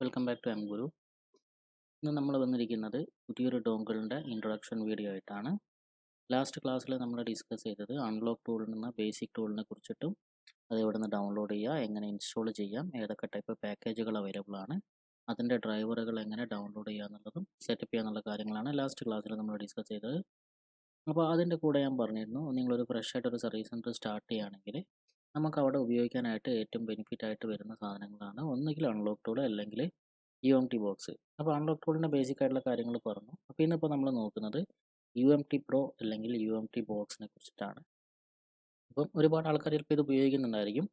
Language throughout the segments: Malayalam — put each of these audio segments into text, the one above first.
Welcome back to M Guru ഇന്ന് നമ്മൾ വന്നിരിക്കുന്നത് പുതിയൊരു ഡോങ്കിളിന്റെ ഇൻട്രൊഡക്ഷൻ വീഡിയോ ആയിട്ടാണ്. ലാസ്റ്റ് ക്ലാസ്സിൽ നമ്മൾ ഡിസ്കസ് ചെയ്തത് അൺലോക്ക് ടൂളിൽ നിന്ന് ബേസിക് ടൂളിനെ കുറിച്ചിട്ടും അത് എവിടെ നിന്ന് ഡൗൺലോഡ് ചെയ്യാം എങ്ങനെ ഇൻസ്റ്റാൾ ചെയ്യാം ഏതൊക്കെ ടൈപ്പ് പാക്കേജുകൾ അവൈലബിൾ ആണ് അതിന്റെ ഡ്രൈവറുകൾ എങ്ങനെ ഡൗൺലോഡ് ചെയ്യുക എന്നുള്ളതും സെറ്റപ്പ് ചെയ്യുക എന്നുള്ള കാര്യങ്ങളാണ് ലാസ്റ്റ് ക്ലാസ്സിൽ നമ്മൾ ഡിസ്കസ് ചെയ്തത്. അപ്പോൾ അതിന്റെ കൂടെ ഞാൻ പറഞ്ഞിരുന്നു നിങ്ങളൊരു ഫ്രഷ് ആയിട്ട് ഒരു സർവീസ് സെന്റർ സ്റ്റാർട്ട് ചെയ്യുകയാണെങ്കിൽ നമുക്ക് അവിടെ ഉപയോഗിക്കാനായിട്ട് ഏറ്റവും ബെനിഫിറ്റ് ആയിട്ട് വരുന്ന സാധനങ്ങളാണ്. ഒന്നുകിൽ അൺലോക്ക് ടൂൾ അല്ലെങ്കിൽ യു എം ടി ബോക്സ് അപ്പോൾ അൺലോക്ക് ടൂളിന്റെ ബേസിക് ആയിട്ടുള്ള കാര്യങ്ങൾ പറഞ്ഞു. അപ്പോൾ ഇന്നിപ്പോൾ നമ്മൾ നോക്കുന്നത് യു എം ടി പ്രോ അല്ലെങ്കിൽ യു എം ടി ബോക്സിനെ കുറിച്ചിട്ടാണ്. അപ്പം ഒരുപാട് ആൾക്കാർ ചിലപ്പോൾ ഇത് ഉപയോഗിക്കുന്നുണ്ടായിരിക്കും.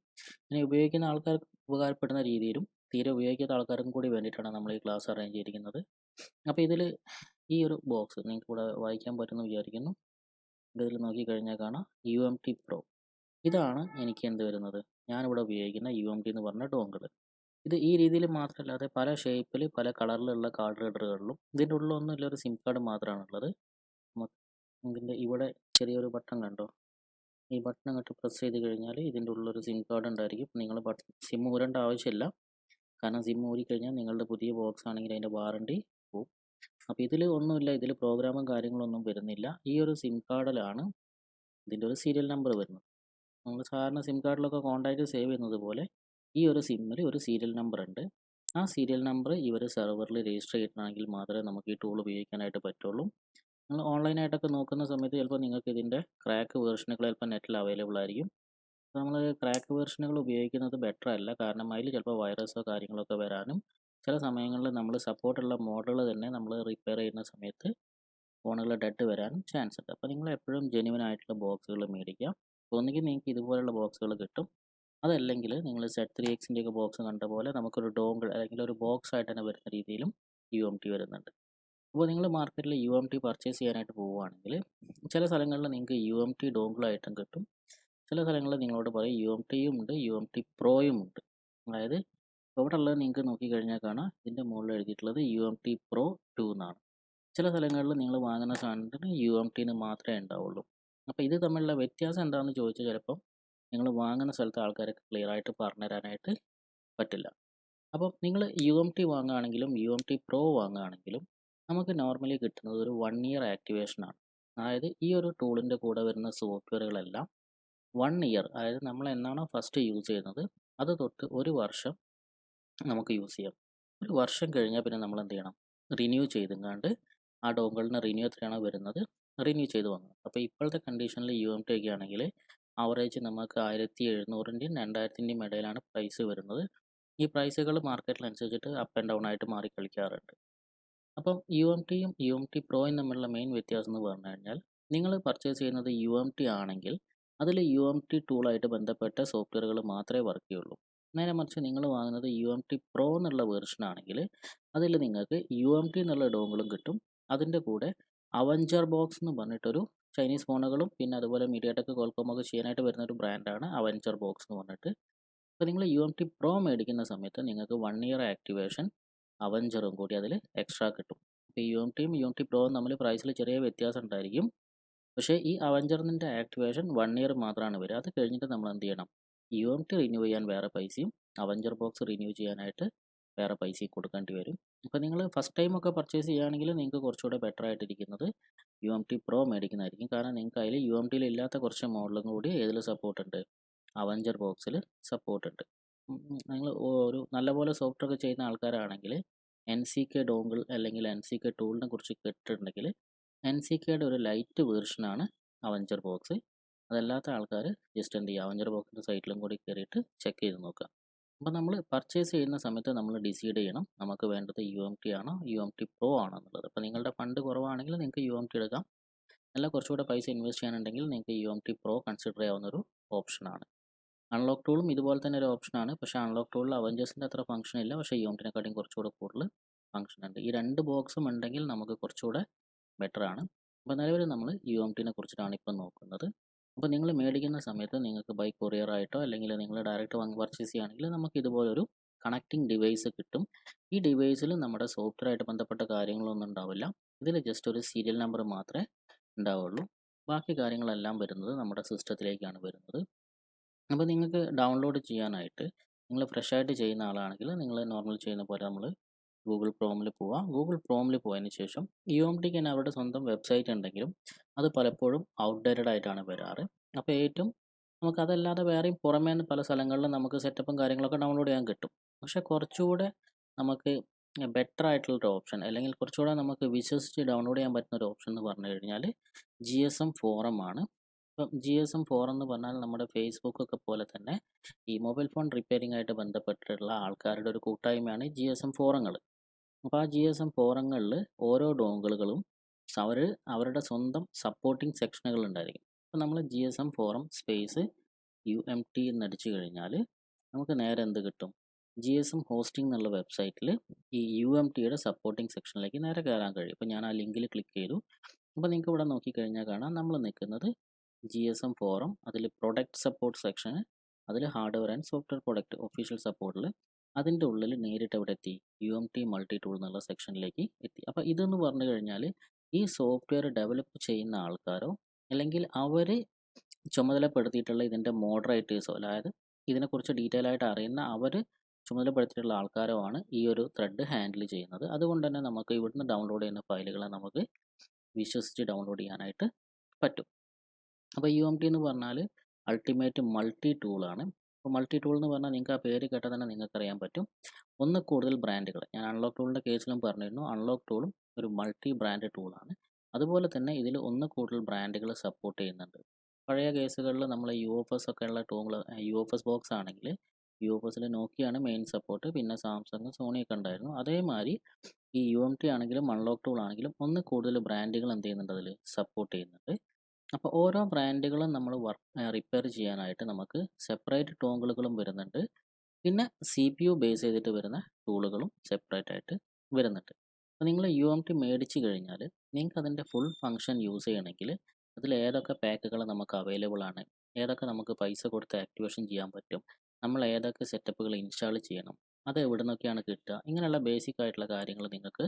ഇനി ഉപയോഗിക്കുന്ന ആൾക്കാർക്ക് ഉപകാരപ്പെടുന്ന രീതിയിലും തീരെ ഉപയോഗിക്കാത്ത ആൾക്കാർക്കും കൂടി വേണ്ടിയിട്ടാണ് നമ്മൾ ഈ ക്ലാസ് അറേഞ്ച് ചെയ്തിരിക്കുന്നത്. അപ്പോൾ ഇതിൽ ഈ ഒരു ബോക്സ് നിങ്ങൾക്ക് ഇവിടെ വായിക്കാൻ പറ്റുമെന്ന് വിചാരിക്കുന്നു. ഇതിൽ നോക്കിക്കഴിഞ്ഞാൽ കാണാം. യു എം ടി പ്രോ ഇതാണ് എനിക്ക് എന്ത് വരുന്നത്? ഞാനിവിടെ ഉപയോഗിക്കുന്ന യു എം ടി എന്ന് പറഞ്ഞ ഡോങ്കിൾ ഇത് ഈ രീതിയിൽ മാത്രമല്ലാതെ പല ഷേപ്പിൽ പല കളറിലുള്ള കാർഡ് റീഡറുകളിലും ഇതിന്റെ ഉള്ളിലൊന്നും ഇല്ല ഒരു സിം കാർഡ് മാത്രമാണ് ഉള്ളത്. ഇതിന്റെ ഇവിടെ ചെറിയൊരു ബട്ടൺ കണ്ടോ? ഈ ബട്ടൺ അങ്ങോട്ട് പ്രസ് ചെയ്ത് കഴിഞ്ഞാൽ ഇതിന്റെ ഉള്ളൊരു സിം കാർഡ് ഉണ്ടായിരിക്കും. നിങ്ങൾ സിം ഊരേണ്ട ആവശ്യമില്ല. കാരണം സിം ഊരി കഴിഞ്ഞാൽ നിങ്ങളുടെ പുതിയ ബോക്സ് ആണെങ്കിൽ അതിന്റെ വാറണ്ടി പോവും. അപ്പോൾ ഇതിൽ ഒന്നുമില്ല. ഇതിൽ പ്രോഗ്രാമും കാര്യങ്ങളൊന്നും വരുന്നില്ല. ഈ ഒരു സിം കാർഡിലാണ് ഇതിന്റെ ഒരു സീരിയൽ നമ്പർ വരുന്നത്. നമ്മൾ സാധാരണ സിം കാർഡിലൊക്കെ കോൺടാക്റ്റ് സേവ് ചെയ്യുന്നത് പോലെ ഈ ഒരു സിമ്മിൽ ഒരു സീരിയൽ നമ്പർ ഉണ്ട്. ആ സീരിയൽ നമ്പർ ഇവർ സെർവറിൽ രജിസ്റ്റർ ചെയ്തിട്ടാണെങ്കിൽ മാത്രമേ നമുക്ക് ഈ ടൂൾ ഉപയോഗിക്കാനായിട്ട് പറ്റുള്ളൂ. നിങ്ങൾ ഓൺലൈനായിട്ടൊക്കെ നോക്കുന്ന സമയത്ത് ചിലപ്പോൾ നിങ്ങൾക്ക് ഇതിന്റെ ക്രാക്ക് വേർഷനുകൾ ചിലപ്പോൾ നെറ്റിൽ അവൈലബിൾ ആയിരിക്കും. നമ്മൾ ക്രാക്ക് വേർഷനുകൾ ഉപയോഗിക്കുന്നത് ബെറ്റർ അല്ല. കാരണം അതിൽ ചിലപ്പോൾ വൈറസോ കാര്യങ്ങളൊക്കെ വരാനും ചില സമയങ്ങളിൽ നമ്മൾ സപ്പോർട്ടുള്ള മോഡലുകൾ തന്നെ നമ്മൾ റിപ്പയർ ചെയ്യുന്ന സമയത്ത് ഫോണുകൾ ഡെഡ് വരാനും ചാൻസ് ഉണ്ട്. അപ്പോൾ നിങ്ങൾ എപ്പോഴും ജെനുവൻ ആയിട്ടുള്ള ബോക്സുകൾ മേടിക്കുക. ഒന്നുകിൽ നിങ്ങൾക്ക് ഇതുപോലുള്ള ബോക്സുകൾ കിട്ടും. അതല്ലെങ്കിൽ നിങ്ങൾ സെറ്റ് ത്രീ എക്സിന്റെ ഒക്കെ ബോക്സ് കണ്ട പോലെ നമുക്കൊരു ഡോങ്കിൾ അല്ലെങ്കിൽ ഒരു ബോക്സ് ആയിട്ട് തന്നെ വരുന്ന രീതിയിലും യു എം ടി വരുന്നുണ്ട്. അപ്പോൾ നിങ്ങൾ മാർക്കറ്റിൽ യു എം ടി പർച്ചേസ് ചെയ്യാനായിട്ട് പോവുകയാണെങ്കിൽ ചില സ്ഥലങ്ങളിൽ നിങ്ങൾക്ക് യു എം ടി ഡോങ്കിളായിട്ടും കിട്ടും. ചില സ്ഥലങ്ങളിൽ നിങ്ങളോട് പറയും യു എം ടിയും ഉണ്ട് യു എം ടി പ്രോയും ഉണ്ട്. അതായത് ഇവിടെ ഉള്ളത് നിങ്ങൾക്ക് നോക്കിക്കഴിഞ്ഞാൽ കാണാം. ഇതിന്റെ മുകളിൽ എഴുതിയിട്ടുള്ളത് U M T pro two എന്നാണ്. ചില സ്ഥലങ്ങളിൽ നിങ്ങൾ വാങ്ങുന്ന സാധനത്തിന് യു എം ടിന് മാത്രമേ ഉണ്ടാവുള്ളൂ. അപ്പോൾ ഇത് തമ്മിലുള്ള വ്യത്യാസം എന്താണെന്ന് ചോദിച്ചാൽ ചിലപ്പം നിങ്ങൾ വാങ്ങുന്ന സ്ഥലത്ത് ആൾക്കാർക്ക് ക്ലിയർ ആയിട്ട് പറഞ്ഞു തരാനായിട്ട് പറ്റില്ല. അപ്പം നിങ്ങൾ യു എം ടി വാങ്ങുകയാണെങ്കിലും യു എം ടി പ്രോ വാങ്ങുകയാണെങ്കിലും നമുക്ക് നോർമലി കിട്ടുന്നത് ഒരു വൺ ഇയർ ആക്ടിവേഷനാണ് അതായത് ഈ ഒരു ടൂളിന്റെ കൂടെ വരുന്ന സോഫ്റ്റ്വെയറുകളെല്ലാം വൺ ഇയർ അതായത് നമ്മൾ എന്നാണോ ഫസ്റ്റ് യൂസ് ചെയ്യുന്നത് അത് തൊട്ട് ഒരു വർഷം നമുക്ക് യൂസ് ചെയ്യാം. ഒരു വർഷം കഴിഞ്ഞാൽ പിന്നെ നമ്മൾ എന്ത് ചെയ്യണം? റിന്യൂ ചെയ്തെങ്ങാണ്ട് ആ ഡോങ്കളിന് റിന്യൂ എത്രയാണോ വരുന്നത്? റിന്യൂ ചെയ്ത് വന്നത് അപ്പോൾ ഇപ്പോഴത്തെ കണ്ടീഷനിൽ യു എം ടി ഒക്കെ ആണെങ്കിൽ ആവറേജ് നമുക്ക് ആയിരത്തി എഴുന്നൂറിന്റെയും രണ്ടായിരത്തിന്റെയും ഇടയിലാണ് പ്രൈസ് വരുന്നത്. ഈ പ്രൈസുകൾ മാർക്കറ്റിനനുസരിച്ചിട്ട് അപ്പ് ആൻഡ് ഡൗൺ ആയിട്ട് മാറി കളിക്കാറുണ്ട്. അപ്പം യു എം ടിയും യു എം ടി പ്രോയും തമ്മിലുള്ള മെയിൻ വ്യത്യാസം എന്ന് പറഞ്ഞു കഴിഞ്ഞാൽ നിങ്ങൾ പർച്ചേസ് ചെയ്യുന്നത് യു എം ടി ആണെങ്കിൽ അതിൽ യു എം ടി ടൂളായിട്ട് ബന്ധപ്പെട്ട സോഫ്റ്റ്വെയറുകൾ മാത്രമേ വർക്ക് ചെയ്യുള്ളൂ. നേരെ മറിച്ച് നിങ്ങൾ വാങ്ങുന്നത് യു എം ടി പ്രോ എന്നുള്ള വേർഷൻ ആണെങ്കിൽ അതിൽ നിങ്ങൾക്ക് യു എം ടി എന്നുള്ള ഡോങ്ങളും കിട്ടും. അതിന്റെ കൂടെ അവഞ്ചർ ബോക്സ് എന്ന് പറഞ്ഞിട്ടൊരു ചൈനീസ് ഫോണുകളും പിന്നെ അതുപോലെ മീഡിയ ടെക് കോൾകോം ഒക്കെ ചെയ്യാനായിട്ട് വരുന്ന ഒരു ബ്രാൻഡാണ് അവഞ്ചർ ബോക്സ് എന്ന് പറഞ്ഞിട്ട്. അപ്പോൾ നിങ്ങൾ യു എം ടി പ്രോ മേടിക്കുന്ന സമയത്ത് നിങ്ങൾക്ക് വൺ ഇയർ ആക്ടിവേഷൻ അവഞ്ചറും കൂടി അതിൽ എക്സ്ട്രാ കിട്ടും. അപ്പോൾ യു എം ടിയും യു എം ടി പ്രോയും തമ്മിൽ പ്രൈസിൽ ചെറിയ വ്യത്യാസം ഉണ്ടായിരിക്കും. പക്ഷേ ഈ അവഞ്ചറിന്റെ ആക്ടിവേഷൻ വൺ ഇയർ മാത്രമാണ് വരിക. അത് കഴിഞ്ഞിട്ട് നമ്മൾ എന്ത് ചെയ്യണം? യു എം ടി റിന്യൂ ചെയ്യാൻ വേറെ പൈസയും അവഞ്ചർ ബോക്സ് റിന്യൂ ചെയ്യാനായിട്ട് വേറെ പൈസയും കൊടുക്കേണ്ടി വരും. അപ്പോൾ നിങ്ങൾ ഫസ്റ്റ് ടൈം ഒക്കെ പർച്ചേസ് ചെയ്യുകയാണെങ്കിൽ നിങ്ങൾക്ക് കുറച്ചുകൂടെ ബെറ്റർ ആയിട്ടിരിക്കുന്നത് യു എം ടി പ്രോ മേടിക്കുന്നതായിരിക്കും. കാരണം നിങ്ങൾക്ക് അതിൽ യു എം ടിയിൽ ഇല്ലാത്ത കുറച്ച് മോഡലും കൂടി ഏതിൽ സപ്പോർട്ട് ഉണ്ട്. അവഞ്ചർ ബോക്സിൽ സപ്പോർട്ട് ഉണ്ട്. നിങ്ങൾ ഒരു നല്ലപോലെ സോഫ്റ്റ്വെയർ ഒക്കെ ചെയ്യുന്ന ആൾക്കാരാണെങ്കിൽ എൻ സി കെ ഡോങ്കിൾ അല്ലെങ്കിൽ എൻ സി കെ ടൂളിനെ കുറിച്ച് കേട്ടിട്ടുണ്ടെങ്കിൽ എൻ സി കെയുടെ ഒരു ലൈറ്റ് വേർഷനാണ് അവഞ്ചർ ബോക്സ് അതല്ലാത്ത ആൾക്കാർ ജസ്റ്റ് എന്ത് ചെയ്യുക അവഞ്ചർ ബോക്സിന്റെ സൈറ്റിലും കൂടി കയറിയിട്ട് ചെക്ക് ചെയ്ത് നോക്കുക അപ്പോൾ നമ്മൾ പർച്ചേസ് ചെയ്യുന്ന സമയത്ത് നമ്മൾ ഡിസൈഡ് ചെയ്യണം നമുക്ക് വേണ്ടത് യു എം ടി ആണോ യു എം ടി പ്രോ ആണോ എന്നുള്ളത്. അപ്പോൾ നിങ്ങളുടെ ഫണ്ട് കുറവാണെങ്കിൽ നിങ്ങൾക്ക് യു എം ടി എടുക്കാം. അല്ല കുറച്ചുകൂടെ പൈസ ഇൻവെസ്റ്റ് ചെയ്യാനുണ്ടെങ്കിൽ നിങ്ങൾക്ക് U M T pro consider ചെയ്യാവുന്ന ഒരു ഓപ്ഷനാണ് അൺലോക്ക് ടൂളും ഇതുപോലെ തന്നെ ഒരു ഓപ്ഷനാണ് പക്ഷേ അൺലോക്ക് ടൂളിൽ അവഞ്ചേഴ്സിന്റെ അത്ര ഫംഗ്ഷൻ ഇല്ല. പക്ഷേ യു എം ടിനെക്കാട്ടിയും കുറച്ചുകൂടെ കൂടുതൽ ഫംഗ്ഷൻ ഉണ്ട്. ഈ രണ്ട് ബോക്സും ഉണ്ടെങ്കിൽ നമുക്ക് കുറച്ചുകൂടെ ബെറ്റർ ആണ്. അപ്പോൾ നിലവിൽ നമ്മൾ യു എം ടിനെ കുറിച്ചിട്ടാണ് ഇപ്പോൾ നോക്കുന്നത്. അപ്പോൾ നിങ്ങൾ മേടിക്കുന്ന സമയത്ത് നിങ്ങൾക്ക് ബൈ കൊറിയർ ആയിട്ടോ അല്ലെങ്കിൽ നിങ്ങൾ ഡയറക്റ്റ് വാങ്ങി പർച്ചേസ് ചെയ്യുകയാണെങ്കിൽ നമുക്ക് ഇതുപോലൊരു കണക്റ്റിംഗ് ഡിവൈസ് കിട്ടും. ഈ ഡിവൈസിൽ നമ്മുടെ സോഫ്റ്റ്വെയർ ആയിട്ട് ബന്ധപ്പെട്ട കാര്യങ്ങളൊന്നും ഉണ്ടാവില്ല. ഇതിൽ ജസ്റ്റ് ഒരു സീരിയൽ നമ്പർ മാത്രമേ ഉണ്ടാവുള്ളൂ. ബാക്കി കാര്യങ്ങളെല്ലാം വരുന്നത് നമ്മുടെ സിസ്റ്റത്തിലേക്കാണ് വരുന്നത്. അപ്പോൾ നിങ്ങൾക്ക് ഡൗൺലോഡ് ചെയ്യാനായിട്ട് നിങ്ങൾ ഫ്രഷ് ആയിട്ട് ചെയ്യുന്ന ആളാണെങ്കിൽ നിങ്ങൾ നോർമൽ ചെയ്യുന്ന പോലെ നമ്മൾ ഗൂഗിൾ ക്രോമിൽ പോവുക ഗൂഗിൾ ക്രോമിൽ പോയതിന് ശേഷം യു എം ടിക്ക് തന്നെ അവരുടെ സ്വന്തം വെബ്സൈറ്റ് ഉണ്ടെങ്കിലും അത് പലപ്പോഴും ഔട്ട്ഡേറ്റഡ് ആയിട്ടാണ് വരാറ്. അപ്പോൾ ഏറ്റവും നമുക്ക് അതല്ലാതെ വേറെയും പുറമേ നിന്ന് പല സ്ഥലങ്ങളിലും നമുക്ക് സെറ്റപ്പും കാര്യങ്ങളൊക്കെ ഡൗൺലോഡ് ചെയ്യാൻ കിട്ടും. പക്ഷേ കുറച്ചുകൂടെ നമുക്ക് ബെറ്റർ ആയിട്ടുള്ള ഒരു ഓപ്ഷൻ അല്ലെങ്കിൽ കുറച്ചുകൂടെ നമുക്ക് വിശ്വസിച്ച് ഡൗൺലോഡ് ചെയ്യാൻ പറ്റുന്ന ഒരു ഓപ്ഷൻ എന്ന് പറഞ്ഞു കഴിഞ്ഞാൽ ജി എസ് എം ഫോറം ആണ്. ഇപ്പം ജി എസ് എം ഫോറം എന്ന് പറഞ്ഞാൽ നമ്മുടെ ഫേസ്ബുക്ക് ഒക്കെ പോലെ തന്നെ ഈ മൊബൈൽ ഫോൺ റിപ്പയറിംഗ് ആയിട്ട് ബന്ധപ്പെട്ടിട്ടുള്ള ആൾക്കാരുടെ ഒരു കൂട്ടായ്മയാണ് ജി എസ് എം ഫോറങ്ങൾ അപ്പോൾ ആ ജി എസ് എം ഫോറങ്ങളിൽ ഓരോ ഡോങ്കിളുകളും അവർ അവരുടെ സ്വന്തം സപ്പോർട്ടിംഗ് സെക്ഷനുകൾ ഉണ്ടായിരിക്കും അപ്പോൾ നമ്മൾ G S M forum space U M T എന്നടിച്ചു കഴിഞ്ഞാൽ നമുക്ക് നേരെ എന്ത് കിട്ടും? ജി എസ് എം ഹോസ്റ്റിംഗ് എന്നുള്ള വെബ്സൈറ്റിൽ ഈ യു എം ടിയുടെ സപ്പോർട്ടിംഗ് സെക്ഷനിലേക്ക് നേരെ കയറാൻ കഴിയും. അപ്പോൾ ഞാൻ ആ ലിങ്കിൽ ക്ലിക്ക് ചെയ്തു. അപ്പോൾ നിങ്ങൾക്ക് ഇവിടെ നോക്കിക്കഴിഞ്ഞാൽ കാണാം നമ്മൾ നിൽക്കുന്നത് ജി എസ് എം ഫോറം അതിൽ പ്രൊഡക്റ്റ് സപ്പോർട്ട് സെക്ഷന് അതിൽ hardware and software product official സപ്പോർട്ടിൽ അതിന്റെ ഉള്ളിൽ നേരിട്ട് അവിടെ എത്തി. U M T multi tool എന്നുള്ള സെക്ഷനിലേക്ക് എത്തി. അപ്പോൾ ഇതെന്ന് പറഞ്ഞു കഴിഞ്ഞാൽ ഈ സോഫ്റ്റ്വെയർ ഡെവലപ്പ് ചെയ്യുന്ന ആൾക്കാരോ അല്ലെങ്കിൽ അവർ ചുമതലപ്പെടുത്തിയിട്ടുള്ള ഇതിന്റെ മോഡറേറ്റേഴ്സോ അതായത് ഇതിനെക്കുറിച്ച് ഡീറ്റെയിൽ ആയിട്ട് അറിയുന്ന അവർ ചുമതലപ്പെടുത്തിയിട്ടുള്ള ആൾക്കാരോ ആണ് ഈ ഒരു ത്രെഡ് ഹാൻഡിൽ ചെയ്യുന്നത്. അതുകൊണ്ട് തന്നെ നമുക്ക് ഇവിടുന്ന് ഡൗൺലോഡ് ചെയ്യുന്ന ഫയലുകളെ നമുക്ക് വിശ്വസിച്ച് ഡൗൺലോഡ് ചെയ്യാനായിട്ട് പറ്റും. അപ്പോൾ യു എം ടി എന്ന് പറഞ്ഞാൽ അൾട്ടിമേറ്റ് മൾട്ടി ടൂളാണ് അപ്പോൾ മൾട്ടി ടൂൾ എന്ന് പറഞ്ഞാൽ നിങ്ങൾക്ക് ആ പേര് കേട്ടാൽ തന്നെ നിങ്ങൾക്ക് അറിയാൻ പറ്റും. ഒന്ന് കൂടുതൽ ബ്രാൻഡുകൾ ഞാൻ അൺലോക്ക് ടൂളിന്റെ കേസിലും പറഞ്ഞിരുന്നു. അൺലോക്ക് ടൂളും ഒരു മൾട്ടി ബ്രാൻഡ് ടൂളാണ് അതുപോലെ തന്നെ ഇതിൽ ഒന്ന് കൂടുതൽ ബ്രാൻഡുകൾ സപ്പോർട്ട് ചെയ്യുന്നുണ്ട്. പഴയ കേസുകളിൽ നമ്മൾ യു എഫ് എസ് ഒക്കെ ഉള്ള tool U F S box ആണെങ്കിൽ യു എഫ് എസിൽ നോക്കിയാണ് മെയിൻ സപ്പോർട്ട് പിന്നെ സാംസങ് സോണിയൊക്കെ ഉണ്ടായിരുന്നു. അതേമാതിരി ഈ യു എം ടി ആണെങ്കിലും അൺലോക്ക് ടൂൾ ആണെങ്കിലും ഒന്ന് കൂടുതൽ ബ്രാൻഡുകൾ എന്ത് ചെയ്യുന്നുണ്ട് അതിൽ സപ്പോർട്ട് ചെയ്യുന്നുണ്ട്. അപ്പോൾ ഓരോ ബ്രാൻഡുകളും നമ്മൾ വർക്ക് റിപ്പയർ ചെയ്യാനായിട്ട് നമുക്ക് സെപ്പറേറ്റ് ടോങ്കിളുകളും വരുന്നുണ്ട്. പിന്നെ സി പി യു ബേസ് ചെയ്തിട്ട് വരുന്ന ടൂളുകളും സെപ്പറേറ്റ് ആയിട്ട് വരുന്നുണ്ട് അപ്പോൾ നിങ്ങൾ യു എം ടി മേടിച്ച് കഴിഞ്ഞാൽ നിങ്ങൾക്ക് അതിന്റെ ഫുൾ ഫങ്ഷൻ യൂസ് ചെയ്യണമെങ്കിൽ അതിൽ ഏതൊക്കെ പാക്കുകൾ നമുക്ക് അവൈലബിൾ ആണ് ഏതൊക്കെ നമുക്ക് പൈസ കൊടുത്ത് ആക്ടിവേഷൻ ചെയ്യാൻ പറ്റും നമ്മൾ ഏതൊക്കെ സെറ്റപ്പുകൾ ഇൻസ്റ്റാൾ ചെയ്യണം അത് എവിടെ നിന്നൊക്കെയാണ് കിട്ടുക ഇങ്ങനെയുള്ള ബേസിക് ആയിട്ടുള്ള കാര്യങ്ങൾ നിങ്ങൾക്ക്